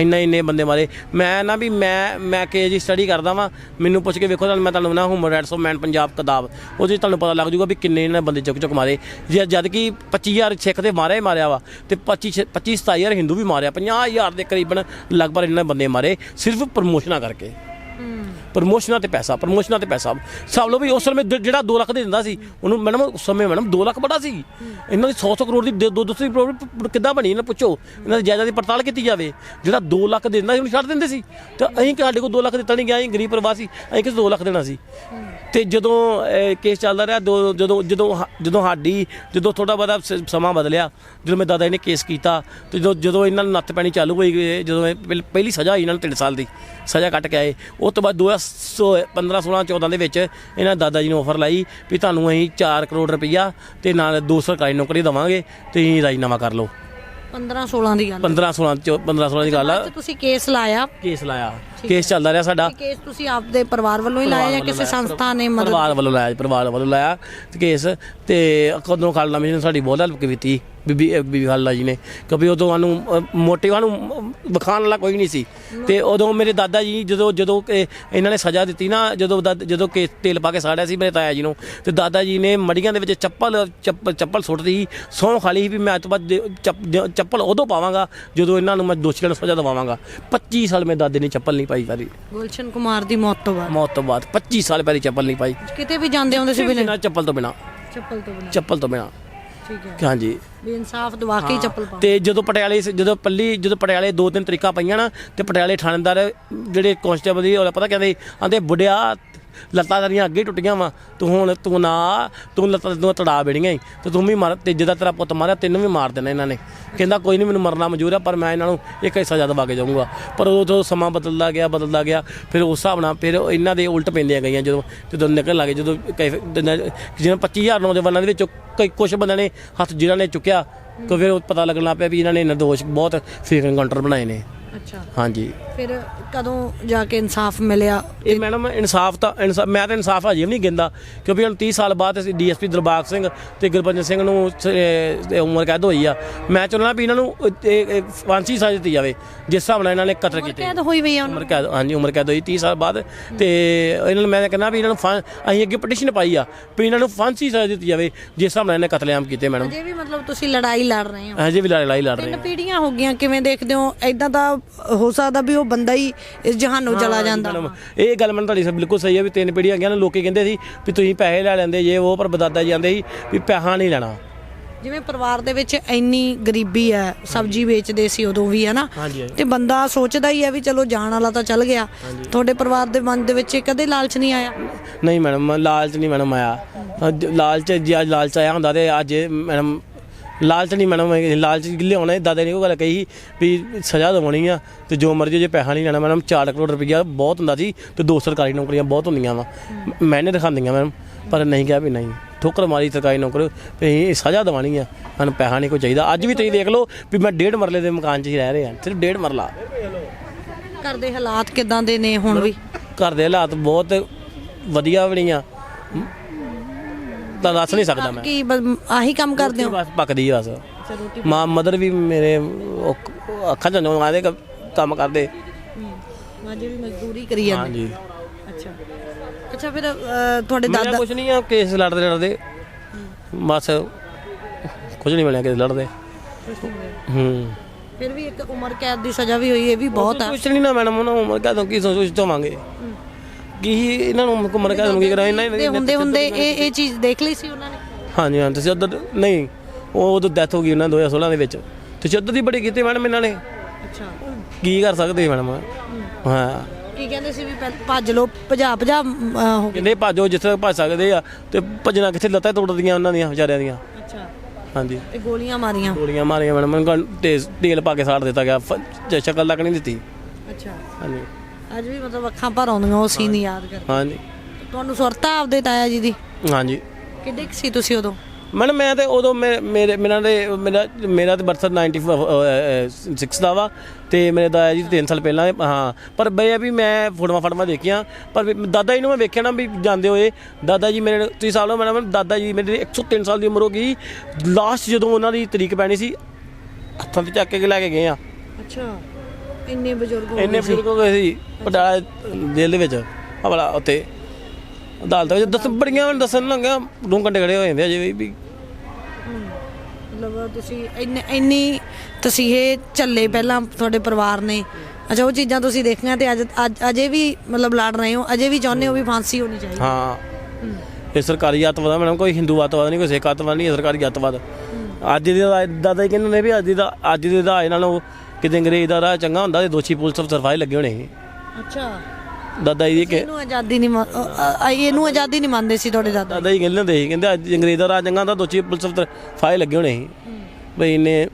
ਇੰਨੇ ਇੰਨੇ ਬੰਦੇ ਮਾਰੇ। ਮੈਂ ਨਾ ਵੀ ਮੈਂ ਮੈਂ ਕੇ ਜੀ ਸਟੱਡੀ ਕਰਦਾ ਵਾਂ ਮੈਨੂੰ ਪੁੱਛ ਕੇ ਵੇਖੋ ਤੁਹਾਨੂੰ ਮੈਂ ਤੁਹਾਨੂੰ ਨਾ human rights of man Punjab ਕਿਤਾਬ ਉਹਦੇ 'ਚ ਤੁਹਾਨੂੰ ਪਤਾ ਲੱਗ ਜਾਊਗਾ ਵੀ ਕਿੰਨੇ ਇਹਨਾਂ ਬੰਦੇ ਚੁੱਕ ਚੁੱਕ ਮਾਰੇ। ਜੇ ਜਦ ਕਿ 25000 ਸਿੱਖ ਦੇ ਮਾਰਿਆ ਹੀ ਮਾਰਿਆ ਵਾ ਤੇ 25 25 27000 ਹਿੰਦੂ ਵੀ ਮਾਰਿਆ 50000 ਦੇ ਕਰੀਬਨ ਲਗਭਗ ਇਹਨਾਂ ਬੰਦੇ ਮਾਰੇ ਸਿਰਫ ਪ੍ਰਮੋਸ਼ਨਾਂ ਕਰਕੇ। ਪ੍ਰਮੋਸ਼ਨਾਂ ਤੇ ਪੈਸਾ, ਪ੍ਰਮੋਸ਼ਨਾਂ ਤੇ ਪੈਸਾ। ਸਭ ਲੋ ਵੀ ਉਸ ਸਮੇਂ ਜਿਹੜਾ 2 ਲੱਖ ਦੇ ਦਿੰਦਾ ਸੀ, ਉਹਨੂੰ ਮੈਡਮ ਉਸ ਸਮੇਂ ਮੈਡਮ 2 ਲੱਖ ਬੜਾ ਸੀ। ਇਹਨਾਂ ਦੀ 100 100 ਕਰੋੜ ਦੀ 2 200 ਕਰੋੜ ਕਿੱਦਾਂ ਬਣੀ ਇਹਨਾਂ, ਪੁੱਛੋ। ਇਹਨਾਂ ਦੀ ਜਾਇਦਾਦ ਦੀ ਪੜਤਾਲ ਕੀਤੀ ਜਾਵੇ। ਜਿਹੜਾ 2 ਲੱਖ ਦੇ ਦਿੰਦਾ ਸੀ, ਉਹਨੂੰ ਛੱਡ ਦਿੰਦੇ ਸੀ। ਤਾਂ ਅਸੀਂ ਸਾਡੇ ਕੋਲ 2 ਲੱਖ ਦਿੱਤਾ ਨਹੀਂ ਗਿਆ, ਅਸੀਂ ਗਰੀਬ ਪ੍ਰਵਾਸੀ ਅਸੀਂ ਕਿਸ 2 ਲੱਖ ਦੇਣਾ ਸੀ। ਤੇ ਜਦੋਂ ਕੇਸ ਚੱਲਦਾ ਰਿਹਾ, ਦੋ, ਜਦੋਂ ਜਦੋਂ ਹਾ- ਜਦੋਂ ਸਾਡੀ, ਜਦੋਂ ਥੋੜਾ ਬਹੁਤਾ ਸ- ਸਮਾਂ ਬਦਲਿਆ, ਜਦੋਂ ਮੇਰੇ ਦਾਦਾ ਜੀ ਨੇ ਕੇਸ ਕੀਤਾ, ਤੇ ਜਦੋਂ ਜਦੋਂ ਇਹਨਾਂ ਨੂੰ ਨੱਥ ਪੈਣੀ ਚਾਲੂ ਹੋਈ, ਜਦੋਂ ਪਹਿਲ- ਪਹਿਲੀ ਸਜ਼ਾ ਹੋਈ ਇਹਨਾਂ ਨੂੰ 3 ਸਾਲ ਦੀ, ਸਜ਼ਾ ਕੱਟ ਕੇ ਆਏ। ਉਸ ਤੋਂ ਬਾਅਦ 2015 16 14 ਦੇ ਵਿੱਚ ਇਹਨਾਂ ਦਾਦਾ ਜੀ ਨੂੰ ਆਫਰ ਲਾਈ ਵੀ ਤੁਹਾਨੂੰ ਅਸੀਂ 4 ਕਰੋੜ ਰੁਪਈਆ ਤੇ ਨਾਲ ਦੋ ਸਰਕਾਰੀ ਨੌਕਰੀ ਦੇਵਾਂਗੇ ਤੁਸੀਂ ਰਾਜੀਨਾਮਾ ਕਰ ਲਓ। 15 16 ਦੀ ਗੱਲ 15 16 ਚ 15 16 ਦੀ ਗੱਲ ਆ। ਤੁਸੀਂ ਕੇਸ ਲਾਇਆ। ਕੇਸ ਲਾਇਆ। ਕੇਸ ਚੱਲਦਾ ਰਿਹਾ ਸਾਡਾ। ਕੇਸ ਤੁਸੀਂ ਆਪਦੇ ਪਰਿਵਾਰ ਵੱਲੋਂ ਹੀ ਲਾਇਆ ਜਾਂ ਕਿਸੇ ਸੰਸਥਾ ਨੇ ਮਦਦ ਪਰਿਵਾਰ ਵੱਲੋਂ ਲਾਇਆ ਪਰਿਵਾਰ ਵੱਲੋਂ ਲਾਇਆ ਕੇਸ ਤੇ ਕਦੋਂ ਖਾਲੜਾ ਮਿਸ਼ਨ ਸਾਡੀ ਬਹੁਤ ਹੈਲਪ ਕੀਤੀ। ਬੀਬੀ ਅਹ ਬੀਬੀ ਖਾਲੜਾ ਜੀ ਨੇ। ਕਿਉਂਕਿ ਉਦੋਂ ਸਾਨੂੰ ਅਹ, ਮੋਟਿਵਾਂ ਨੂੰ ਅਹ, ਵਿਖਾਉਣ ਵਾਲਾ ਕੋਈ ਨਹੀਂ ਸੀ। ਤੇ ਉਦੋਂ ਮੇਰੇ ਦਾਦਾ ਜੀ ਜਦੋਂ ਜਦੋਂ ਇਹ- ਇਹਨਾਂ ਨੇ ਸਜ਼ਾ ਦਿੱਤੀ ਨਾ ਜਦੋਂ ਦਾਦ- ਜਦੋਂ ਕੇਸ ਤੇਲ ਪਾ ਕੇ ਸਾੜਿਆ ਸੀ ਮੇਰੇ ਤਾਇਆ ਜੀ ਨੂੰ ਤੇ ਦਾਦਾ ਜੀ ਨੇ ਮੜੀਆਂ ਦੇ ਵਿੱਚ ਚੱਪਲ ਚੱਪਲ ਚੱਪਲ ਸੁੱਟਦੀ ਸੀ ਸਹੁੰ ਖਾਲੀ ਸੀ ਵੀ ਮੈਂ ਅੱਜ ਤੋਂ ਬਾਅਦ ਦੇ- ਚੱਪ- ਜ- ਚੱਪਲ ਉਦੋਂ ਪਾਵਾਂਗਾ ਜਦੋਂ ਇਹਨਾਂ ਨੂੰ ਮੈਂ ਦੋਸ਼ੀਆਂ ਨੂੰ ਸਜ਼ਾ ਦਿਵਾਵਾਂਗਾ। 25 ਸਾਲ ਮੇਰੇ ਦਾਦੇ ਨੇ ਚੱਪਲ ਨਹੀਂ ਪਾਈ ਸਾਰੀ। ਗੁਲਸ਼ਨ ਕੁਮਾਰ ਦੀ ਮੌਤ ਤੋਂ ਬਾਅਦ? ਮੌਤ ਤੋਂ ਬਾਅਦ 25 ਸਾਲ ਪਹਿਲੀ ਚੱਪਲ ਨਹੀਂ ਪਾਈ। ਕਿਤੇ ਵੀ ਜਾਂਦੇ ਹੁੰਦੇ ਸੀ ਬਿਨਾਂ? ਬਿਨਾਂ ਚੱਪਲ ਤੋਂ ਬਿਨਾਂ। ਚੱਪਲ ਤੋਂ ਬਿਨਾਂ। ਚੱਪਲ ਤੋਂ ਬਿਨਾਂ। ਠੀਕ ਹੈ। ਹਾਂਜੀ। ਵੀ ਇਨਸਾਫ ਦਵਾ ਕੇ ਹੀ ਚੱਪਲ ਪਾਓ। ਤੇ ਜਦੋਂ ਪਟਿਆਲੇ ਸ- ਜਦੋਂ ਪੱਲੀ ਜਦੋਂ ਪਟਿਆਲੇ ਦੋ ਤਿੰਨ ਤਰੀਕਾ ਪਈਆਂ ਨਾ ਤੇ ਪਟਿਆਲੇ ਥਾਣੇਦਾਰ ਜਿਹੜੇ ਕਾਂਸਟੇਬਲ ਦੀ ਉਹ ਪਤਾ ਕਹਿੰਦੇ ਆਂਦੇ ਬੁੱਢਿਆ ਲੱਤਾਂ ਤੇਰੀਆਂ ਅੱਗੇ ਹੀ ਟੁੱਟੀਆਂ ਵਾ। ਤੂੰ ਹੁਣ ਤੂੰ ਨਾ ਤੂੰ ਲੱਤਾਂ ਤੂੰ ਤੜਾ ਬੜੀਆਂ ਈ। ਤੇ ਤੂੰ ਵੀ ਮਰ ਤੇ ਜਿਹਦਾ ਤੇਰਾ ਪੁੱਤ ਮਾਰਿਆ, ਤੈਨੂੰ ਵੀ ਮਾਰ ਦੇਣਾ ਇਹਨਾਂ ਨੇ। ਕਹਿੰਦਾ ਕੋਈ ਨਹੀਂ ਮੈਨੂੰ ਮਰਨਾ ਮਨਜ਼ੂਰ ਆ, ਪਰ ਮੈਂ ਇਹਨਾਂ ਨੂੰ ਇੱਕ ਹਿੱਸਾ ਜ਼ਿਆਦਾ ਦਵਾ ਕੇ ਜਾਊਂਗਾ। ਪਰ ਉਦੋਂ ਸਮਾਂ ਬਦਲਦਾ ਗਿਆ ਬਦਲਦਾ ਗਿਆ, ਫਿਰ ਉਸ ਹਿਸਾਬ ਨਾਲ ਫਿਰ ਇਹਨਾਂ ਦੇ ਉਲਟ ਪੈਂਦੀਆਂ ਗਈਆਂ ਜਦੋਂ ਜਦੋਂ ਨਿਕਲ ਲੱਗੇ ਜਦੋਂ ਕਈ ਜਿਹਨਾਂ 25000 ਨੌਜਵਾਨਾਂ ਦੇ ਵਿੱਚੋਂ ਕਈ ਕੁਝ ਬੰਦਿਆਂ ਨੇ ਹੱਥ ਜਿਨ੍ਹਾਂ ਨੇ ਚੁੱਕਿਆ ਕਿ ਫਿਰ ਪਤਾ ਲੱਗਣਾ ਪਿਆ ਵੀ ਇਹਨਾਂ ਨੇ ਨਿਰਦੋਸ਼ ਬਹੁਤ ਫੇਕ ਐਨਕਾਊਂਟਰ ਬਣਾਏ ਨੇ। ਅੱਛਾ। ਹਾਂਜੀ। ਫਿਰ ਕਦੋਂ ਜਾ ਕੇ ਇਨਸਾਫ ਮਿਲਿਆ? ਇਹ ਮੈਡਮ ਇਨਸਾਫ ਤਾਂ ਇਨਸਾਫ ਮੈਂ ਤਾਂ ਇਨਸਾਫ ਹਜੇ ਵੀ ਨਹੀਂ ਗਿੰਦਾ ਕਿਉਂਕਿ ਹੁਣ 30 ਸਾਲ ਬਾਅਦ ਅਸੀਂ ਡੀਐਸਪੀ ਦਿਲਬਾਗ ਸਿੰਘ ਤੇ ਗੁਰਬਚਨ ਸਿੰਘ ਨੂੰ ਸ- ਇਹ ਉਮਰ ਕੈਦ ਹੋਈ ਆ। ਮੈਂ ਚਾਹੁੰਦਾ ਵੀ ਇਹਨਾਂ ਨੂੰ ਇਹ- ਇਹ ਫਾਂਸੀ ਸਜ਼ਾ ਦਿੱਤੀ ਜਾਵੇ ਜਿਸ ਹਿਸਾਬ ਨਾਲ ਇਹਨਾਂ ਨੇ ਕਤਲ ਕੀਤੇ। ਕੈਦ ਹੋਈ ਵੀ ਆ ਉਹਨਾਂ ਉਮਰ ਕੈਦ ਹਾਂਜੀ ਉਮਰ ਕੈਦ ਹੋਈ 30 ਸਾਲ ਬਾਅਦ। ਤੇ ਇਹਨਾਂ ਨੂੰ ਮੈਂ ਕਹਿੰਦਾ ਵੀ ਇਹਨਾਂ ਨੂੰ ਫਾਂ- ਅਸੀਂ ਅੱਗੇ ਪਟੀਸ਼ਨ ਪਾਈ ਆ ਵੀ ਇਹਨਾਂ ਨੂੰ ਫਾਂਸੀ ਸਜ਼ਾ ਦਿੱਤੀ ਜਾਵੇ ਜਿਸ ਹਿਸਾਬ ਨਾਲ ਇਹਨੇ ਕਤਲੇਆਮ ਕੀਤੇ ਮੈਡਮ। ਅਜੇ ਵੀ ਮਤਲਬ ਤੁਸੀਂ ਲੜਾਈ ਲੜ ਰਹੇ ਹੋ। ਹਜੇ ਵੀ ਲੜਾਈ ਲੜ ਰਹੇ ਤਿੰਨ ਆ ਪੀੜ੍ਹੀਆਂ ਹੋ ਗਈਆਂ ਕਿਵੇਂ ਦੇਖਦੇ ਹੋ? ਐਦਾਂ ਤਾਂ ਹੋ ਸਕਦਾ ਵੀ ਉਹ ਬੰਦਾ ਹੀ ਇਸ ਜਹਾਨੋਂ ਚਲਾ ਜਾਂਦਾ। ਇਹ ਗੱਲ ਮੈਨੂੰ ਤੁਹਾਡੀ ਸ- ਬਿਲਕੁਲ ਸਹੀ ਹੈ ਵੀ ਤਿੰਨ ਪੀੜ੍ਹੀਆਂ ਗਈਆਂ ਨੇ ਲੋਕੀ ਕਹਿੰਦੇ ਸੀ ਵੀ ਤੁਸੀਂ ਪੈਸੇ ਲੈ ਲੈਂਦੇ ਜੇ ਉਹ ਪਰ ਬਦਾਦਾ ਜੀ ਆਂਦੇ ਸੀ ਵੀ ਪੈਸਾ ਨਹੀਂ ਲੈਣਾ। ਜਿਵੇਂ ਪਰਿਵਾਰ ਦੇ ਵਿੱਚ ਇੰਨੀ ਗਰੀਬੀ ਹੈ ਸਬਜ਼ੀ ਵੇਚਦੇ ਸੀ ਉਦੋਂ ਵੀ ਹੈ ਨਾ ਹਾਂਜੀ ਹਾਂਜੀ। ਤੇ ਬੰਦਾ ਸੋਚਦਾ ਹੀ ਹੈ ਵੀ ਚਲੋ ਜਾਣ ਵਾਲਾ ਤਾਂ ਚੱਲ ਗਿਆ। ਤੁਹਾਡੇ ਪਰਿਵਾਰ ਦੇ ਮਨ ਦੇ ਵਿੱਚ ਕਦੇ ਲਾਲਚ ਨਹੀਂ ਆਇਆ? ਨਹੀਂ ਮੈਡਮ ਲਾਲਚ ਨਹੀਂ ਮੈਡਮ ਆਇਆ। ਲਾਲਚ ਜੇ ਅੱਜ ਲਾਲਚ ਆਇਆ ਹੁੰਦਾ ਤੇ ਅੱਜ ਮੈਡਮ ਲਾਲਚ ਨਹੀਂ ਮੈਡਮ ਲਾਲਚ ਲਿਆਉਣਾ ਦਾਦਾ ਨੇ ਉਹ ਗੱਲ ਕਹੀ ਵੀ ਸਜ਼ਾ ਦਵਾਉਣੀ ਆ ਤੇ ਜੋ ਮਰਜ਼ੀ ਜੇ ਪੈਸਾ ਨਹੀਂ ਲੈਣਾ ਮੈਡਮ 4 ਕਰੋੜ ਰੁਪਈਆ ਬਹੁਤ ਹੁੰਦਾ ਸੀ ਤੇ ਦੋ ਸਰਕਾਰੀ ਨੌਕਰੀਆਂ ਬਹੁਤ ਹੁੰਦੀਆਂ ਵਾ। ਮੈਨੇ ਦਿਖਾਉਂਦੀਆਂ ਮੈਡਮ ਪਰ ਨਹੀਂ ਕਿਹਾ ਵੀ ਨਹੀਂ। ਠੋਕਰ ਮਾਰੀ ਸਰਕਾਰੀ ਨੌਕਰੀ ਤੇ ਇਹ ਸਜ਼ਾ ਦਵਾਣੀ ਆ ਸਾਨੂੰ ਪੈਸਾ ਨਹੀਂ ਕੋਈ ਚਾਹੀਦਾ। ਅੱਜ ਵੀ ਤੁਸੀਂ ਦੇਖ ਲਓ ਵੀ ਮੈਂ ਡੇਢ ਮਰਲੇ ਦੇ ਮਕਾਨ 'ਚ ਹੀ ਰਹਿ ਰਿਹਾ ਸਿਰਫ ਡੇਢ ਮਰਲਾ। ਘਰ ਦੇ ਹਾਲਾਤ ਕਿਦਾਂ ਦੇ ਨੇ ਹੁਣ ਵੀ? ਘਰ ਦੇ ਹਾਲਾਤ ਬਹੁਤ ਵਧੀਆ ਵੀ ਨਹੀਂ ਆ। ਤਾਂ ਦੱਸ ਨਹੀਂ ਸਕਦਾ ਮੈਂ। ਕੀ ਬ- ਆਹੀ ਕੰਮ ਕਰਦੇ ਹੋ? ਬਸ ਪੱਕਦੀ ਬਸ। ਮਾਂ ਮਦਰ ਵੀ ਮੇਰੇ ਉਹ ਅੱਖਾਂ ਚ ਨੋਂ ਆਦੇ ਕੰਮ ਕਰਦੇ। ਮਾਜੀ ਵੀ ਮਜ਼ਦੂਰੀ ਕਰੀ ਜਾਂਦੇ। ਹਾਂਜੀ। ਅੱਛਾ। ਅੱਛਾ ਫਿਰ ਅ, ਤੁਹਾਡੇ ਮੇਰਾ ਦਾਦਾ ਕੁਝ ਨਹੀਂ ਆ ਕੇਸ ਲੜਦੇ ਲੜਦੇ। ਬਸ ਕੁਝ ਨਹੀਂ ਮਿਲਿਆ ਕੇਸ ਲੜਦੇ। ਹੂੰ। ਫਿਰ ਵੀ ਇੱਕ ਉਮਰ ਕੈਦ ਦੀ ਸਜ਼ਾ ਵੀ ਹੋਈ ਇਹ ਵੀ ਬਹੁਤ ਆ। ਕੁਛ ਨਹੀਂ ਨਾ ਮੈਡਮ ਉਹਨਾਂ ਉਮਰ ਕਾ ਤੋਂ ਕੀ ਸੋਚ ਸੋਚਾਂਗੇ ਕੀ ਇਹਨਾਂ ਨੂੰ ਉਮਰ ਕਾ ਤੋਂ ਕੀ ਕਰਾਂ ਇਹਨਾਂ ਤੇ ਹੁੰਦੇ ਹੁੰਦੇ ਇਹ ਇਹ ਚੀਜ਼ ਦੇਖ ਲਈ ਸੀ ਉਹਨਾਂ ਨੇ? ਹਾਂਜੀ ਹਾਂ ਤੁਸੀਂ ਉਧਰ ਨਹੀਂ ਉਹ ਉਦੋਂ ਡੈਥ ਹੋ ਗਈ ਉਹਨਾਂ 2016 ਦੇ ਵਿੱਚ। ਤੁਸੀਂ ਉਧਰ ਦੀ ਬੜੀ ਕੀਤੀ ਮੈਡਮ ਇਹਨਾਂ ਨੇ? ਅੱਛਾ। ਕੀ ਕਰ ਸਕਦੇ ਮੈਡਮ ਹਾਂ। ਕੀ ਕਹਿੰਦੇ ਸੀ ਵੀ ਭੱਜ ਲੋ ਭਜਾ ਭਜਾ ਅ, ਹੋ ਗਏ ਕਹਿੰਦੇ ਭਾਜੋ ਜਿੱਥੇ ਤੱਕ ਭੱਜ ਸਕਦੇ ਆ ਤੇ ਭੱਜਣਾ ਕਿੱਥੇ ਲੱਤਾਂ ਤੋੜਦੀਆਂ ਉਹਨਾਂ ਦੀਆਂ ਵਿਚਾਰਿਆਂ ਦੀਆਂ। ਅੱਛਾ। ਹਾਂਜੀ। ਤੇ ਗੋਲੀਆਂ ਮਾਰੀਆਂ। ਗੋਲੀਆਂ ਮਾਰੀਆਂ ਮੈਡਮ ਤੇਲ ਪਾ ਕੇ ਸਾੜ ਦਿੱਤਾ ਗਿਆ ਫ- ਸ਼ਕਲ ਤੱਕ ਨਹੀਂ ਦਿੱਤੀ। ਅੱਛਾ। ਹਾਂਜੀ। ਅੱਜ ਵੀ ਮਤਲਬ ਅੱਖਾਂ ਭਰ ਆਉਂਦੀਆਂ ਉਹ ਸੀਨ ਯਾਦ ਕਰ ਹਾਂਜੀ। ਤੁਹਾਨੂੰ ਸੁਰਤਾ ਆਪਦੇ ਤਾਇਆ ਜੀ ਦੀ? ਹਾਂਜੀ। ਕਿੱਡੇ ਕੁ ਸੀ ਤੁਸੀਂ ਉਦੋਂ? ਮੈਡਮ ਮੈਂ ਤੇ ਉਦੋਂ ਮੇ- ਮੇਰੇ ਮੇਰਾ ਦੇ ਮੇਰਾ ਮੇਰਾ ਤੇ ਬਰਥ 96 ਦਾ ਵਾ ਤੇ ਮੇਰੇ ਦਾਦਾ ਜੀ 3 ਸਾਲ ਪਹਿਲਾਂ ਹਾਂ। ਪਰ ਬਈ ਵੀ ਮੈਂ ਫੋਟੋਆਂ ਫਾਟੋਆਂ ਦੇਖੀਆਂ ਪਰ ਵੀ ਦਾਦਾ ਜੀ ਨੂੰ ਮੈਂ ਵੇਖਿਆ ਨਾ ਵੀ ਜਾਂਦੇ ਹੋਏ ਦਾਦਾ ਜੀ ਮੇਰੇ ਤੁਸੀਂ ਸਾਲ ਹੋ ਮੈਡਮ ਦਾਦਾ ਜੀ ਮੇਰੇ 103 ਸਾਲ ਦੀ ਉਮਰ ਹੋ ਗਈ। ਲਾਸਟ ਜਦੋਂ ਉਹਨਾਂ ਦੀ ਤਰੀਕ ਪੈਣੀ ਸੀ ਹੱਥਾਂ ਤੇ ਚੱਕ ਕੇ ਲੈ ਕੇ ਗਏ ਆ। ਅੱਛਾ। ਇੰਨੇ ਬਜ਼ੁਰਗ ਹੋ ਇੰਨੇ ਗਏ ਸੀ। ਬਜ਼ੁਰਗ ਹੋ ਗਏ ਸੀ ਪਟਾਲਾ ਜੇਲ੍ਹ ਦੇ ਵਿੱਚ ਹਵਲਾ ਉੱਤੇ ਅਦਾਲਤ ਵਿੱਚ ਦੱਸ ਬੜੀਆਂ ਦੱਸਣ ਲੱਗਿਆ ਦੋ ਘੰਟੇ ਖੜੇ ਹੋ ਜਾਂਦੇ ਜਿਵੇਂ ਵੀ ਮਤਲਬ ਤੁਸੀਂ ਇੰਨੇ ਝੱਲੇ ਪਹਿਲਾਂ ਤੁਹਾਡੇ ਪਰਿਵਾਰ ਨੇ। ਅੱਛਾ ਉਹ ਚੀਜ਼ਾਂ ਤੁਸੀਂ ਦੇਖੀਆਂ ਤੇ ਅੱਜ ਅੱਜ ਅਜੇ ਵੀ ਮਤਲਬ ਲੜ ਰਹੇ ਹੋ ਅਜੇ ਵੀ ਚਾਹੁੰਦੇ ਹੋ ਵੀ ਫਾਂਸੀ ਹੋਣੀ ਚਾਹੀਦੀ। ਹਾਂ। ਇਹ ਸਰਕਾਰੀ ਅੱਤਵਾਦ ਮੈਡਮ ਕੋਈ ਹਿੰਦੂ ਅੱਤਵਾਦ ਨਹੀਂ ਕੋਈ ਸਿੱਖ ਅੱਤਵਾਦ ਨਹੀਂ ਸਰਕਾਰੀ ਅੱਤਵਾਦ। ਅੱਜ ਦੇ ਦਾਦਾ ਜੀ ਕਹਿੰਦੇ ਨੇ ਵੀ ਅੱਜ ਦਾ ਅੱਜ ਦੇ ਦਾ ਇਹਨਾਂ ਨੂੰ ਕਿਤੇ ਅੰਗਰੇਜ਼ ਦਾ ਰਾਹ ਚੰਗਾ ਹੁੰਦਾ ਤੇ ਦੋਸ਼ੀ ਪੁਲਿਸ ਅਫਸਰ ਫਾਇਲ ਲੱਗੇ ਹੋਣੇ ਅੱਛਾ। ਦਾਦਾ ਜੀ ਕਿ ਇਹਨੂੰ ਆਜ਼ਾਦੀ ਨਹੀਂ ਅ- ਅ- ਇਹਨੂੰ ਆਜ਼ਾਦੀ ਨਹੀਂ ਮੰਨਦੇ ਸੀ ਤੁਹਾਡੇ ਦਾਦਾ ਦਾਦਾ ਜੀ ਕਹਿੰਦੇ ਹੁੰਦੇ ਸੀ ਕਹਿੰਦੇ ਅੱਜ ਅੰਗਰੇਜ਼ ਦਾ ਰਾਹ ਚੰਗਾ ਹੁੰਦਾ ਦੋਸ਼ੀ ਪੁਲਿਸ ਅਫਸਰ ਫਾਇਲ ਲੱਗੇ ਹੋਣੇ ਸੀ। ਬਈ ਇਹਨੇ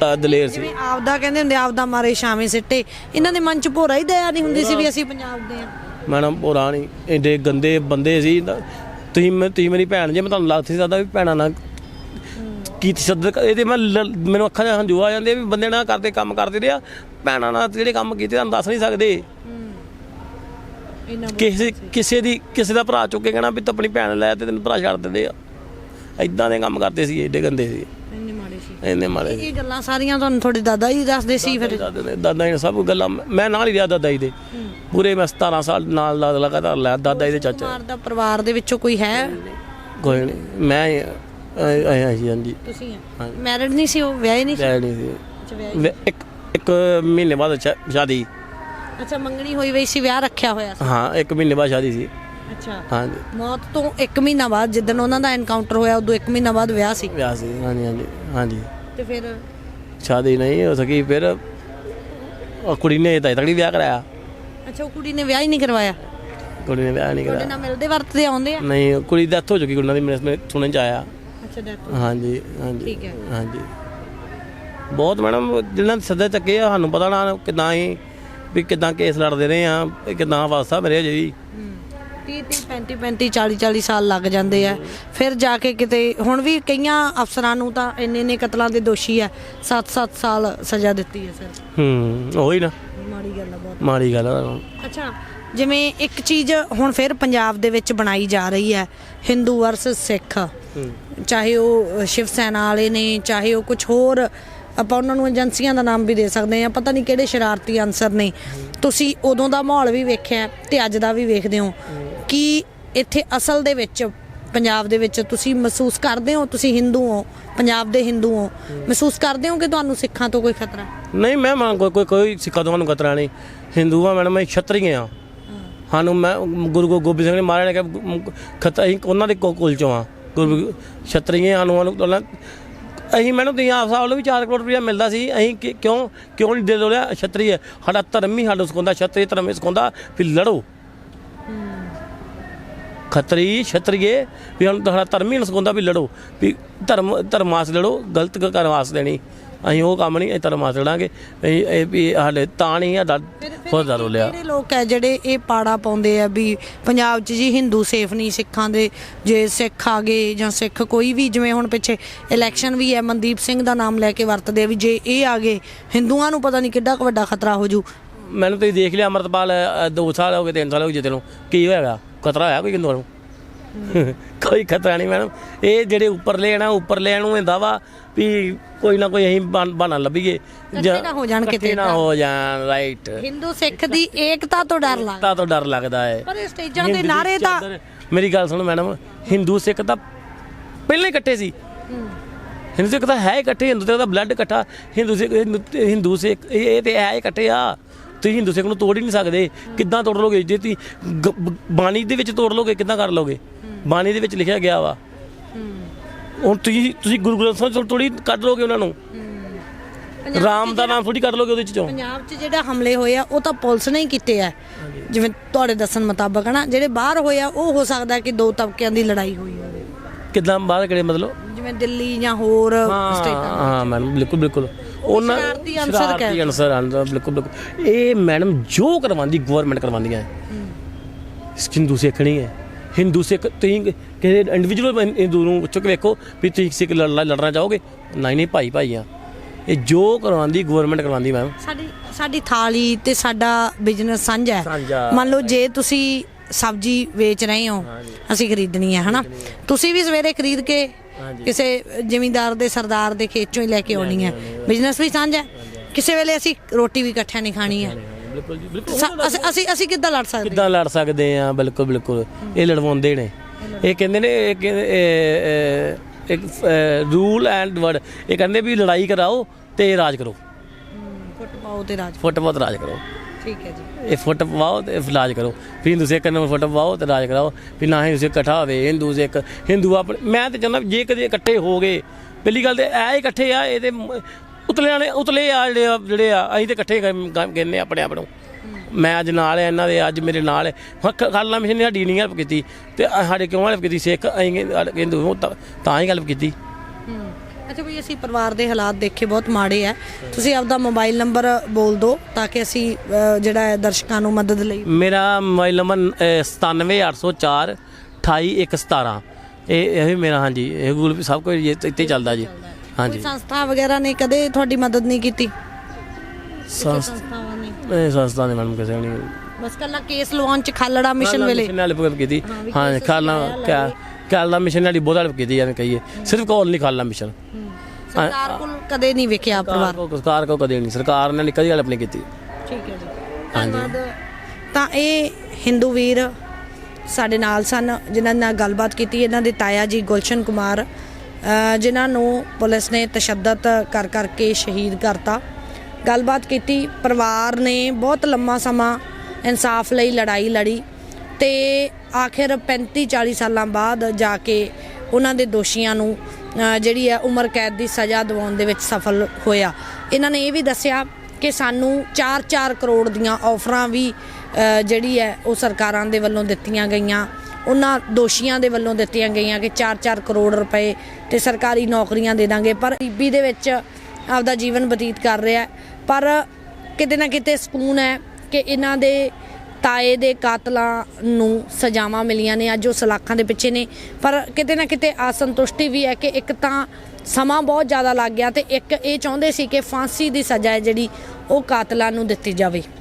ਤਾਂ ਦਲੇਰ ਸੀ। ਜਿਵੇਂ ਆਪਦਾ ਕਹਿੰਦੇ ਹੁੰਦੇ ਆਪਦਾ ਮਾਰੇ ਛਾਵੇਂ ਸਿੱਟੇ। ਇਹਨਾਂ ਦੇ ਮਨ ਚ ਭੋਰਾ ਹੀ ਦਇਆ ਨਹੀਂ ਹੁੰਦੀ ਸੀ ਵੀ ਅਸੀਂ ਪੰਜਾਬ ਦੇ ਆ ਮੈਡਮ ਪੁਰਾਣੀ ਐਡੇ ਗੰਦੇ ਬੰਦੇ ਸੀ। ਨਾ- ਤੁਸੀਂ ਮੈਂ ਤੁਸੀਂ ਮੇਰੀ ਭੈਣ ਜੇ ਮੈਂ ਤੁਹਾਨੂੰ ਲੱਗਦੀ ਸੀ ਦਾਦਾ ਵੀ ਭੈਣਾਂ ਨਾਲ ਕੀ ਤਸ਼ੱਦਦ ਇਹਦੇ ਮੈਂ ਮੈਨੂੰ ਅੱਖਾਂ 'ਚ ਹੰਝੂ ਆ ਜਾਂਦੇ ਵੀ ਬੰਦੇ ਨਾਲ ਕਰਦੇ ਕੰਮ ਕਰਦੇ ਰਿਹਾ ਭੈਣਾਂ ਨਾਲ ਜਿਹੜੇ ਕੰਮ ਕੀਤੇ ਤੁਹਾਨੂੰ ਦੱਸ ਨਹੀਂ ਸਕਦੇ। ਕਿਸੇ ਕਿਸੇ ਦੀ ਕਿਸੇ ਦਾ ਭਰਾ ਚੁੱਕ ਕੇ ਕਹਿਣਾ ਵੀ ਤੂੰ ਆਪਣੀ ਭੈਣ ਲੈ ਤੇ ਤੈਨੂੰ ਭਰਾ ਛੱਡ ਦਿੰਦੇ ਆ। ਐਦਾਂ ਦੇ ਕੰਮ ਕਰਦੇ ਸੀ ਏਡੇ ਗੰਦੇ ਸੀ। ਇੰਨੇ ਮਾੜੇ ਸੀ। ਇੰਨੇ ਮਾੜੇ ਇਹ ਗੱਲਾਂ ਸਾਰੀਆਂ ਤੁਹਾਨੂੰ ਤੁਹਾਡੇ ਦਾਦਾ ਜੀ ਦੱਸਦੇ ਸੀ ਫਿਰ। ਦਾਦਾ ਜੀ ਨੇ ਸਭ ਗੱਲਾਂ ਮੈਂ ਨਾਲ ਹੀ ਰਿਹਾ ਦਾਦਾ ਜੀ ਦੇ। ਪੂਰੇ ਮੈਂ 17 ਸਾਲ ਨਾਲ ਲਾ- ਲਗਾਤਾਰ ਲਿਆ ਦਾਦਾ ਜੀ ਦੇ ਚਾਚਾ। ਦਾ ਪਰਿਵਾਰ ਦੇ ਵਿੱਚੋਂ ਕੋਈ ਹੈ? ਕੋਈ ਨਹੀਂ। ਮੈਂ ਆਇਆ ਹਾਂਜੀ ਹਾਂਜੀ। ਤੁਸੀਂ ਆ? ਮੈਰਿਡ ਨਹੀਂ ਸੀ ਉਹ? ਵਿਆਹੇ ਨਹੀਂ ਸੀ? ਲੈ ਨਹੀਂ ਸੀ। ਅੱਛਾ ਵਿਆਹੇ ਵੇ- ਇੱਕ ਇੱਕ ਮਹੀਨੇ ਬਾਅਦ ਸ਼ਾ- ਸ਼ਾਦੀ। ਅੱਛਾ ਮੰਗਣੀ ਹੋਈ ਵਈ ਸੀ ਵਿਆਹ ਰੱਖਿਆ ਹੋਇਆ ਸੀ? ਹਾਂ ਇੱਕ ਮਹੀਨੇ ਬਾਅਦ ਸ਼ਾਦੀ ਸੀ। ਅੱਛਾ। ਹਾਂਜੀ। ਮੌਤ ਤੋਂ 1 ਮਹੀਨਾ ਬਾਅਦ ਜਿੱਦਣ ਉਹਨਾਂ ਦਾ ਐਨਕਾਊਂਟਰ ਹੋਇਆ ਉਦੋਂ 1 ਮਹੀਨਾ ਬਾਅਦ ਵਿਆਹ ਸੀ? ਵਿਆਹ ਸੀ ਹਾਂਜੀ ਹਾਂਜੀ ਹਾਂਜੀ। ਤੇ ਫਿਰ? ਸ਼ਾਦੀ ਨਹੀਂ ਹੋ ਸਕੀ ਫਿਰ ਉਹ ਕੁੜੀ ਨੇ ਤਾਂ ਤਕੜੀ ਵਿਆਹ ਕਰਾਇਆ। ਅੱਛਾ ਉਹ ਕੁੜੀ ਨੇ ਵਿਆਹ ਹੀ ਨਹੀਂ ਕਰਵਾਇਆ? ਕੁੜੀ ਨੇ ਵਿਆਹ ਨਹੀਂ ਤੁਹਾਡੇ ਕਰਾਇਆ ਨਾਲ ਮਿਲਦੇ ਵਰਤਦੇ ਆਉਂਦੇ ਆ? ਨਹੀਂ ਕੁੜੀ ਦੀ ਡੈਥ ਹੋ ਚੁੱਕੀ ਉਹਨਾਂ ਦੀ ਮੇਰੇ ਸੁਣਨ ਚ ਆਇਆ। ਅੱਛਾ ਡੈਥ ਹਾਂਜੀ ਹਾਂਜੀ ਠੀਕ ਹੈ। ਹਾਂਜੀ। ਬਹੁਤ ਮੈਡਮ ਜਿਹਨਾਂ ਦੇ ਸੱਦੇ ਚੱਕੇ ਆ ਸਾਨੂੰ ਪਤਾ ਨਾ ਕਿਦਾਂ ਹੀ ਵੀ ਕਿਦਾਂ ਕੇਸ ਲੜਦੇ ਰਹੇ ਆ ਕਿਦਾਂ ਵਾਸਤਾ ਮੇਰੇ ਅਜੇ ਵੀ। 30 30 35 35 40 40 ਸਾਲ ਲੱਗ ਜਾਂਦੇ ਆ। ਫਿਰ ਜਾ ਕੇ ਕਿਤੇ ਹੁਣ ਵੀ ਕਈਆਂ ਅਫਸਰਾਂ ਨੂੰ ਤਾਂ ਇੰਨੇ ਇੰਨੇ ਕਤਲਾਂ ਦੇ ਦੋਸ਼ੀ ਆ 7-7 ਸਾਲ ਸਜ਼ਾ ਦਿੱਤੀ ਹੈ ਸਰ। ਹੂੰ ਉਹੀ ਨਾ। ਮਾੜੀ ਗੱਲ ਆ ਬਹੁਤ। ਮਾੜੀ ਗੱਲ ਆ। ਅੱਛਾ ਜਿਵੇਂ ਇੱਕ ਚੀਜ਼ ਹੁਣ ਫਿਰ ਪੰਜਾਬ ਦੇ ਵਿੱਚ ਬਣਾਈ ਜਾ ਰਹੀ ਹੈ ਹਿੰਦੂ ਵਰਸਸ ਸਿੱਖ ਚਾਹੇ ਉਹ ਸ਼ਿਵ ਸੈਨਾ ਵਾਲੇ ਨੇ ਚਾਹੇ ਉਹ ਕੁਝ ਹੋਰ ਆਪਾਂ ਉਹਨਾਂ ਨੂੰ ਏਜੰਸੀਆਂ ਦਾ ਨਾਮ ਵੀ ਦੇ ਸਕਦੇ ਆ ਪਤਾ ਨਹੀਂ ਕਿਹੜੇ ਸ਼ਰਾਰਤੀ ਅਨਸਰ ਨੇ। ਤੁਸੀਂ ਉਦੋਂ ਦਾ ਮਾਹੌਲ ਵੀ ਵੇਖਿਆ ਤੇ ਅੱਜ ਦਾ ਵੀ ਵੇਖਦੇ ਹੋ ਕਿ ਇੱਥੇ ਅਸਲ ਦੇ ਵਿੱਚ ਪੰਜਾਬ ਦੇ ਵਿੱਚ ਤੁਸੀਂ ਮਹਿਸੂਸ ਕਰਦੇ ਹੋ ਤੁਸੀਂ ਹਿੰਦੂ ਹੋ ਪੰਜਾਬ ਦੇ ਹਿੰਦੂ ਹੋ। ਮਹਿਸੂਸ ਕਰਦੇ ਹੋ ਕਿ ਤੁਹਾਨੂੰ ਸਿੱਖਾਂ ਤੋਂ ਕੋਈ ਖਤਰਾ? ਨਹੀਂ ਮੈਂ ਕੋਈ ਕੋਈ ਸਿੱਖਾ ਤੋਂ ਖਤਰਾ ਨਹੀਂ। ਹਿੰਦੂ ਆ ਮੈਡਮ ਮੈਂ ਛਤਰੀ ਆ ਸਾਨੂੰ ਮੈਂ ਗੁਰੂ ਗੋ- ਗੋਬਿੰਦ ਸਿੰਘ ਨੇ ਮਹਾਰਾਜ ਨੇ ਕਿਹਾ ਖਤ ਅਸੀਂ ਉਹਨਾਂ ਦੇ ਕੋਲ ਚੋਂ ਆ। ਗੁਰੂ ਛਤਰੀ ਸਾਨੂੰ ਸਾਨੂੰ ਉਹਨਾਂ- ਅਸੀਂ ਮੈਨੂੰ ਤੁਸੀਂ ਆਪ ਸਾਹਿਬ ਸਾਲ ਵੀ 4 ਕਰੋੜ ਰੁਪਇਆ ਮਿਲਦਾ ਸੀ, ਅਸੀਂ ਕਿ- ਕਿਉਂ ਕਿਉਂ ਨਹੀਂ ਦੇ ਲੋਲਿਆ ਛਤਰੀ ਹੈ। ਸਾਡਾ ਧਰਮ ਹੀ ਸਾਨੂੰ ਸਿਖਾਉਂਦਾ, ਛਤਰੀ ਧਰਮ ਹੀ ਸਿਖਾਉਂਦਾ, ਵੀ ਲੜੋ। ਖਤਰੀ, ਛਤਰੀਏ, ਵੀ ਹੁਣ ਤੁਹਾਡਾ ਧਰਮ ਹੀ ਨਹੀਂ ਸਿਖਾਉਂਦਾ ਵੀ ਲੜੋ। ਵੀ ਧਰਮ ਧਰਮ ਵਾਸ ਲੜੋ, ਗਲਤ ਕਰਨ ਵਾਸ ਦੇਣੀ ਅਸੀਂ ਉਹ ਕੰਮ ਨਹੀਂ ਲੜਾਂਗੇ ਅਸੀਂ ਇਹ ਵੀ ਸਾਡੇ ਤਾਂ ਨਹੀਂ ਸਾਡਾ ਦਾ ਰੋਲਿਆ। ਕਿਹੜੇ ਲੋਕ ਹੈ ਜਿਹੜੇ ਇਹ ਪਾੜਾ ਪਾਉਂਦੇ ਆ ਵੀ ਪੰਜਾਬ 'ਚ ਜੀ ਹਿੰਦੂ ਸੇਫ ਨਹੀਂ ਸਿੱਖਾਂ ਦੇ ਜੇ ਸਿੱਖ ਆ ਗਏ ਜਾਂ ਸਿੱਖ ਕੋਈ ਵੀ ਜਿਵੇਂ ਹੁਣ ਪਿੱਛੇ ਇਲੈਕਸ਼ਨ ਵੀ ਹੈ ਮਨਦੀਪ ਸਿੰਘ ਦਾ ਨਾਮ ਲੈ ਕੇ ਵਰਤਦੇ ਆ ਵੀ ਜੇ ਇਹ ਆ ਗਏ ਹਿੰਦੂਆਂ ਨੂੰ ਪਤਾ ਨਹੀਂ ਕਿੱਡਾ ਕੁ ਵੱਡਾ ਖਤਰਾ ਹੋ ਜੂ। ਮੈਨੂੰ ਤੁਸੀਂ ਦੇਖ ਲਿਆ ਅਮਰਤਪਾਲ 2 ਸਾਲ ਹੋ ਗਏ 3 ਸਾਲ ਹੋ ਗਏ ਜਿੱਤੇ ਨੂੰ। ਕੀ ਹੋਇਆਗਾ ਖਤਰਾ ਹੋਇਆ ਕੋਈ ਹਿੰਦੂਆਂ ਨੂੰ? ਕੋਈ ਖਤਰਾ ਨਹੀਂ ਮੈਡਮ। ਇਹ ਜਿਹੜੇ ਉੱਪਰਲੇ ਆ ਨਾ ਉੱਪਰਲੇ ਨੂੰ ਹੁੰਦਾ ਵਾ ਵੀ ਕੋਈ ਨਾ ਕੋਈ ਅਸੀਂ ਬਹਾਨ- ਲੱਭੀਏ। ਇਕੱਠੇ ਨਾ ਹੋ ਜਾਣ ਕਿਤੇ ਨਾ ਹੋ ਜਾਣ ਰਾਈਟ ਹਿੰਦੂ ਸਿੱਖ ਦੀ ਏਕਤਾ ਤੋਂ ਡਰ ਲੱਗਦਾ। ਤਾਂ ਤੋਂ ਡਰ ਲੱਗਦਾ ਹੈ ਪਰ ਇਹ ਸਟੇਜਾਂ ਦੇ ਨਾਰੇ ਤਾਂ ਮੇਰੀ ਗੱਲ ਸੁਣੋ ਮੈਡਮ ਹਿੰਦੂ ਸਿੱਖ ਤਾਂ ਪਹਿਲਾਂ ਇਕੱਠੇ ਸੀ। ਹਿੰਦੂ ਸਿੱਖ ਤਾਂ ਹੈ ਇਕੱਠੇ ਹਿੰਦੂ ਦਾ ਬਲੱਡ ਇਕੱਠਾ। ਹਿੰਦੂ ਸਿੱਖ ਹਿੰਦੂ- ਸਿੱਖ ਇਹ ਤੇ ਹੈ ਇਕੱਠੇ ਆ। ਤੁਸੀਂ ਹਿੰਦੂ ਸਿੱਖ ਨੂੰ ਤੋੜ ਹੀ ਨਹੀਂ ਸਕਦੇ। ਕਿੱਦਾਂ ਤੋੜ ਲੋਗੇ? ਜੇ ਤੁਸੀਂ ਬਾਣੀ ਦੇ ਵਿੱਚ ਤੋੜ ਲੋਗੇ ਕਿੱਦਾਂ ਕਰ ਲੋਗੇ? ਬਾਣੀ ਦੇ ਵਿੱਚ ਲਿਖਿਆ ਗਿਆ ਵਾ। ਹੁਣ ਤੁਸੀਂ ਤੁਸੀਂ ਗੁਰੂ ਗ੍ਰੰਥ ਸਾਹਿਬ ਤੋਂ ਥੋੜੀ ਕੱਢ ਲੋਗੇ ਉਹਨਾਂ ਨੂੰ? ਰਾਮ ਦਾ ਨਾਮ ਥੋੜੀ ਕੱਢ ਲੋਗੇ ਉਹਦੇ ਚੋਂ ਪੰਜਾਬ 'ਚ ਜਿਹੜਾ ਹਮਲੇ ਹੋਏ ਆ ਉਹ ਤਾਂ ਪੁਲਿਸ ਨੇ ਹੀ ਕੀਤੇ ਆ। ਜਿਵੇਂ ਤੁਹਾਡੇ ਦੱਸਣ ਮੁਤਾਬਕ ਨਾ ਜਿਹੜੇ ਬਾਹਰ ਹੋਏ ਆ ਉਹ ਹੋ ਸਕਦਾ ਕਿ ਦੋ ਤਬਕਿਆਂ ਦੀ ਲੜਾਈ ਹੋਈ ਹੋਵੇ। ਕਿੱਦਾਂ ਬਾਹਰ ਕਿਹੜੇ ਮਤਲਬ? ਜਿਵੇਂ ਦਿੱਲੀ ਜਾਂ ਹੋਰ ਸਟੇਟਾਂ ਹਾਂ ਮੈਡਮ ਬਿਲਕੁਲ ਬਿਲਕੁਲ। ਉਹਨਾਂ ਸ਼ਰਾਰਤੀ ਅਨਸਰ ਕਹਿ- ਸ਼ਰਾਰਤੀ ਅਨਸਰ ਹਨ ਬਿਲਕੁਲ ਬਿਲਕੁਲ। ਇਹ ਮੈਡਮ ਜੋ ਕਰਵਾਉਂਦੀ ਗਵਰਨਮੈਂਟ ਕਰਵਾਉਂਦੀਆਂ ਹੈ। ਹਿੰਦੂ ਸਿੱਖ ਨਹੀਂ ਹੈ। ਹਿੰਦੂ ਸਿੱਖ ਤੁਸੀਂ ਕਿਸੇ ਇੰਡੀਵਿਜੂਅਲ ਹਿੰਦੂ ਨੂੰ ਚੁੱਕ ਵੇਖੋ ਵੀ ਤੁਸੀਂ ਸਿੱਖ ਲੜ- ਲੜਨਾ ਚਾਹੋਗੇ? ਨਹੀਂ ਨਹੀਂ ਭਾਈ ਭਾਈ ਆ ਇਹ ਜੋ ਕਰਵਾਉਂਦੀ ਗਵਰਨਮੈਂਟ ਕਰਵਾਉਂਦੀ ਮੈਮ। ਸਾਡੀ ਸਾਡੀ ਥਾਲੀ ਤੇ ਸਾਡਾ ਬਿਜ਼ਨਸ ਸਾਂਝਾ ਹੈ। ਮੰਨ ਲਓ ਜੇ ਤੁਸੀਂ ਸਬਜ਼ੀ ਵੇਚ ਰਹੇ ਹੋ ਅਸੀਂ ਖਰੀਦਣੀ ਹੈ ਹਨਾ? ਤੁਸੀਂ ਵੀ ਸਵੇਰੇ ਖਰੀਦ ਕੇ ਕਿਸੇ ਜ਼ਿਮੀਂਦਾਰ ਦੇ ਸਰਦਾਰ ਦੇ ਖੇਤ ਚੋਂ ਹੀ ਲੈ ਕੇ ਆਉਣੀ ਹੈ। ਬਿਜ਼ਨਸ ਵੀ ਸਾਂਝਾ ਹੈ। ਕਿਸੇ ਵੇਲੇ ਅਸੀਂ ਰੋਟੀ ਵੀ ਇਕੱਠਿਆਂ ਨਹੀਂ ਖਾਣੀ ਹੈ। ਬਿਲਕੁਲ ਜੀ ਬਿਲਕੁਲ ਸਾ- ਅਸੀਂ ਅਸੀਂ ਅਸੀਂ ਕਿੱਦਾਂ ਲੜ ਸਕਦੇ? ਕਿੱਦਾਂ ਲੜ ਸਕਦੇ ਆ ਬਿਲਕੁਲ ਬਿਲਕੁਲ। ਇਹ ਲੜਵਾਉਂਦੇ ਨੇ। ਇਹ ਕਹਿੰਦੇ ਨੇ ਇਹ ਕਹਿੰਦੇ ਇਹ, ਇਹ, ਇੱਕ ਰੂਲ ਐਂਡ ਵਰਡ ਇਹ ਕਹਿੰਦੇ ਵੀ ਲੜਾਈ ਕਰਾਓ ਤੇ ਰਾਜ ਕਰੋ। ਫੁੱਟ ਪਾਓ ਤੇ ਰਾਜ ਫੁੱਟ ਬਹੁਤ ਰਾਜ ਕਰੋ। ਠੀਕ ਹੈ ਜੀ। ਇਹ ਫੁੱਟ ਪਵਾਓ ਤੇ ਰਾਜ ਕਰੋ। ਫਿਰ ਹਿੰਦੂ ਸਿੱਖ ਨੂੰ ਫੁੱਟ ਪਵਾਓ ਤੇ ਰਾਜ ਕਰਾਓ। ਵੀ ਨਾ ਹਿੰਦੂ ਸਿੱਖ ਇਕੱਠਾ ਹੋਵੇ ਹਿੰਦੂ ਸਿੱਖ ਹਿੰਦੂ ਆਪਣੇ ਮੈਂ ਤੇ ਚਾਹੁੰਦਾ ਵੀ ਜੇ ਕਦੇ ਇਕੱਠੇ ਹੋ ਗਏ ਪਹਿਲੀ ਗੱਲ ਤੇ ਐ ਇਕੱਠੇ ਆ ਇਹਦੇ ਮ- ਉਤਲਿਆਂ ਨੇ ਉਤਲੇ ਆ ਜਿਹੜੇ ਆ- ਜਿਹੜੇ ਆ ਅਸੀਂ ਤੇ ਇਕੱਠੇ ਕ- ਕ- ਕਹਿੰਦੇ ਆਪਣੇ ਆਪ ਨੂੰ। ਮੈਂ ਅੱਜ ਨਾਲ ਆ ਇਹਨਾਂ ਦੇ ਅੱਜ ਮੇਰੇ ਨਾਲ ਹੈ ਹੁਣ ਮਿਸ਼ਨ ਨੇ ਸਾਡੀ ਨਹੀਂ ਹੈਲਪ ਕੀਤੀ ਤੇ ਅ- ਸਾਡੇ ਕਿਉਂ ਹੈਲਪ ਕੀਤੀ ਸਿੱਖ ਅਸੀਂ ਕਹਿੰਦੇ- ਹਿੰਦੂ ਤਾਂ- ਤਾਂ ਹੀ ਹੈਲਪ ਕੀਤੀ। ਹਮ, ਅੱਛਾ ਵੀ ਅਸੀਂ ਪਰਿਵਾਰ ਦੇ ਹਾਲਾਤ ਦੇਖੇ ਬਹੁਤ ਮਾੜੇ ਆ। ਤੁਸੀਂ ਆਪਦਾ ਮੋਬਾਈਲ ਨੰਬਰ ਬੋਲ ਦਿਓ ਤਾਂ ਕਿ ਅਸੀਂ ਅ, ਜਿਹੜਾ ਹੈ ਦਰਸ਼ਕਾਂ ਨੂੰ ਮਦਦ ਲਈ। ਮੇਰਾ ਮੋਬਾਈਲ ਨੰਬਰ 97804 28117 ਇਹ ਇਹ ਵੀ ਮੇਰਾ ਹਾਂਜੀ ਇਹ ਗੂਗਲ ਪੇ ਸਭ ਕੁਝ ਇਹ ਇੱਥੇ ਹੀ ਚੱਲਦਾ ਜੀ। ਕੋਈ ਹਾਂਜੀ ਸੰਸਥਾ ਵਗੈਰਾ ਨੇ ਕਦੇ ਤੁਹਾਡੀ ਮਦਦ ਨਹੀਂ ਕੀਤੀ? ਸੰਸ- ਸੰਸਥਾਵਾਂ ਨੇ? ਇਹ ਸੰਸਥਾ ਨੇ ਮੈਡਮ ਕਿਸੇ ਨੇ ਬਸ ਕੱਲਾ ਕੇਸ ਲਵਾਉਣ ਚ ਖਾਲੜਾ ਮਿਸ਼ਨ ਵੇਲੇ? ਮਿਸ਼ਨ ਨਾਲ ਹੈਲਪ ਕੀਤੀ। ਵੀ ਹਾਂ ਕੇਸ ਖਾਲਨਾ ਲਗਾਇਆ ਖਾਲਨਾ ਮਿਸ਼ਨ ਨਾਲ ਹੀ ਬਹੁਤ ਹੈਲਪ ਕੀਤੀ ਐਵੇਂ ਕਹੀਏ। ਸਿਰਫ ਕਾਲ ਨਹੀਂ ਖਾਲਨਾ ਮਿਸ਼ਨ ਸਰਕਾਰ ਕੋਲ ਕਦੇ ਨਹੀਂ ਵੇਖਿਆ ਪਰਿਵਾਰ? ਸਰਕਾਰ ਕੋ ਸਰਕਾਰ ਕੋ ਕਦੇ ਨਹੀਂ। ਸਰਕਾਰ ਨੇ ਕਦੀ ਹੈਲਪ ਨਹੀਂ ਕੀਤੀ। ਠੀਕ ਹੈ ਜੀ। ਧੰਨਵਾਦ। ਤਾਂ ਇਹ ਹਿੰਦੂ ਵੀਰ ਸਾਡੇ ਨਾਲ ਸਨ ਜਿਨ੍ਹਾਂ ਨਾਲ ਗੱਲਬਾਤ ਕੀਤੀ। ਇਹਨਾਂ ਦੇ ਤਾਇਆ ਜੀ ਗੁਲਸ਼ਨ ਕੁਮਾਰ ਜਿਨ੍ਹਾਂ ਨੂੰ ਪੁਲਿਸ ਨੇ ਤਸ਼ੱਦਦ ਕਰ ਕਰਕੇ ਸ਼ਹੀਦ ਕਰਤਾ। ਗੱਲਬਾਤ ਕੀਤੀ, ਪਰਿਵਾਰ ਨੇ ਬਹੁਤ ਲੰਮਾ ਸਮਾਂ ਇਨਸਾਫ ਲਈ ਲੜਾਈ ਲੜੀ ਤੇ ਆਖਿਰ 35 40 ਸਾਲਾਂ ਬਾਅਦ ਜਾ ਕੇ ਉਹਨਾਂ ਦੇ ਦੋਸ਼ੀਆਂ ਨੂੰ ਜਿਹੜੀ ਹੈ ਉਮਰ ਕੈਦ ਦੀ ਸਜ਼ਾ ਦਿਵਾਉਣ ਦੇ ਵਿੱਚ ਸਫਲ ਹੋਇਆ। ਇਹਨਾਂ ਨੇ ਇਹ ਵੀ ਦੱਸਿਆ ਕਿ ਸਾਨੂੰ 4-4 ਕਰੋੜ ਦੀਆਂ ਆਫਰਾਂ ਵੀ ਜਿਹੜੀ ਹੈ ਉਹ ਸਰਕਾਰਾਂ ਦੇ ਵੱਲੋਂ ਦਿੱਤੀਆਂ ਗਈਆਂ। ਉਹਨਾਂ ਦੋਸ਼ੀਆਂ ਦੇ ਵੱਲੋਂ ਦਿੱਤੀਆਂ ਗਈਆਂ ਕਿ 4-4 ਕਰੋੜ ਰੁਪਏ ਤੇ ਸਰਕਾਰੀ ਨੌਕਰੀਆਂ ਦੇ ਦਾਂਗੇ। ਪਰ ਗਰੀਬੀ ਦੇ ਵਿੱਚ ਆਪਦਾ ਜੀਵਨ ਬਤੀਤ ਕਰ ਰਿਹਾ ਪਰ ਕਿਤੇ ਨਾ ਕਿਤੇ ਸਕੂਨ ਹੈ ਕਿ ਇਹਨਾਂ ਦੇ ਤਾਏ ਦੇ ਕਾਤਲਾਂ ਨੂੰ ਸਜ਼ਾਵਾਂ ਮਿਲੀਆਂ ਨੇ। ਅੱਜ ਉਹ ਸਲਾਖਾਂ ਦੇ ਪਿੱਛੇ ਨੇ। ਪਰ ਕਿਤੇ ਨਾ ਕਿਤੇ ਅਸੰਤੁਸ਼ਟੀ ਵੀ ਹੈ ਕਿ ਇੱਕ ਤਾਂ ਸਮਾਂ ਬਹੁਤ ਜ਼ਿਆਦਾ ਲੱਗ ਗਿਆ ਤੇ ਇੱਕ ਇਹ ਚਾਹੁੰਦੇ ਸੀ ਕਿ ਫਾਂਸੀ ਦੀ ਸਜ਼ਾ ਹੈ ਜਿਹੜੀ ਉਹ ਕਾਤਲਾਂ ਨੂੰ ਦਿੱਤੀ ਜਾਵੇ।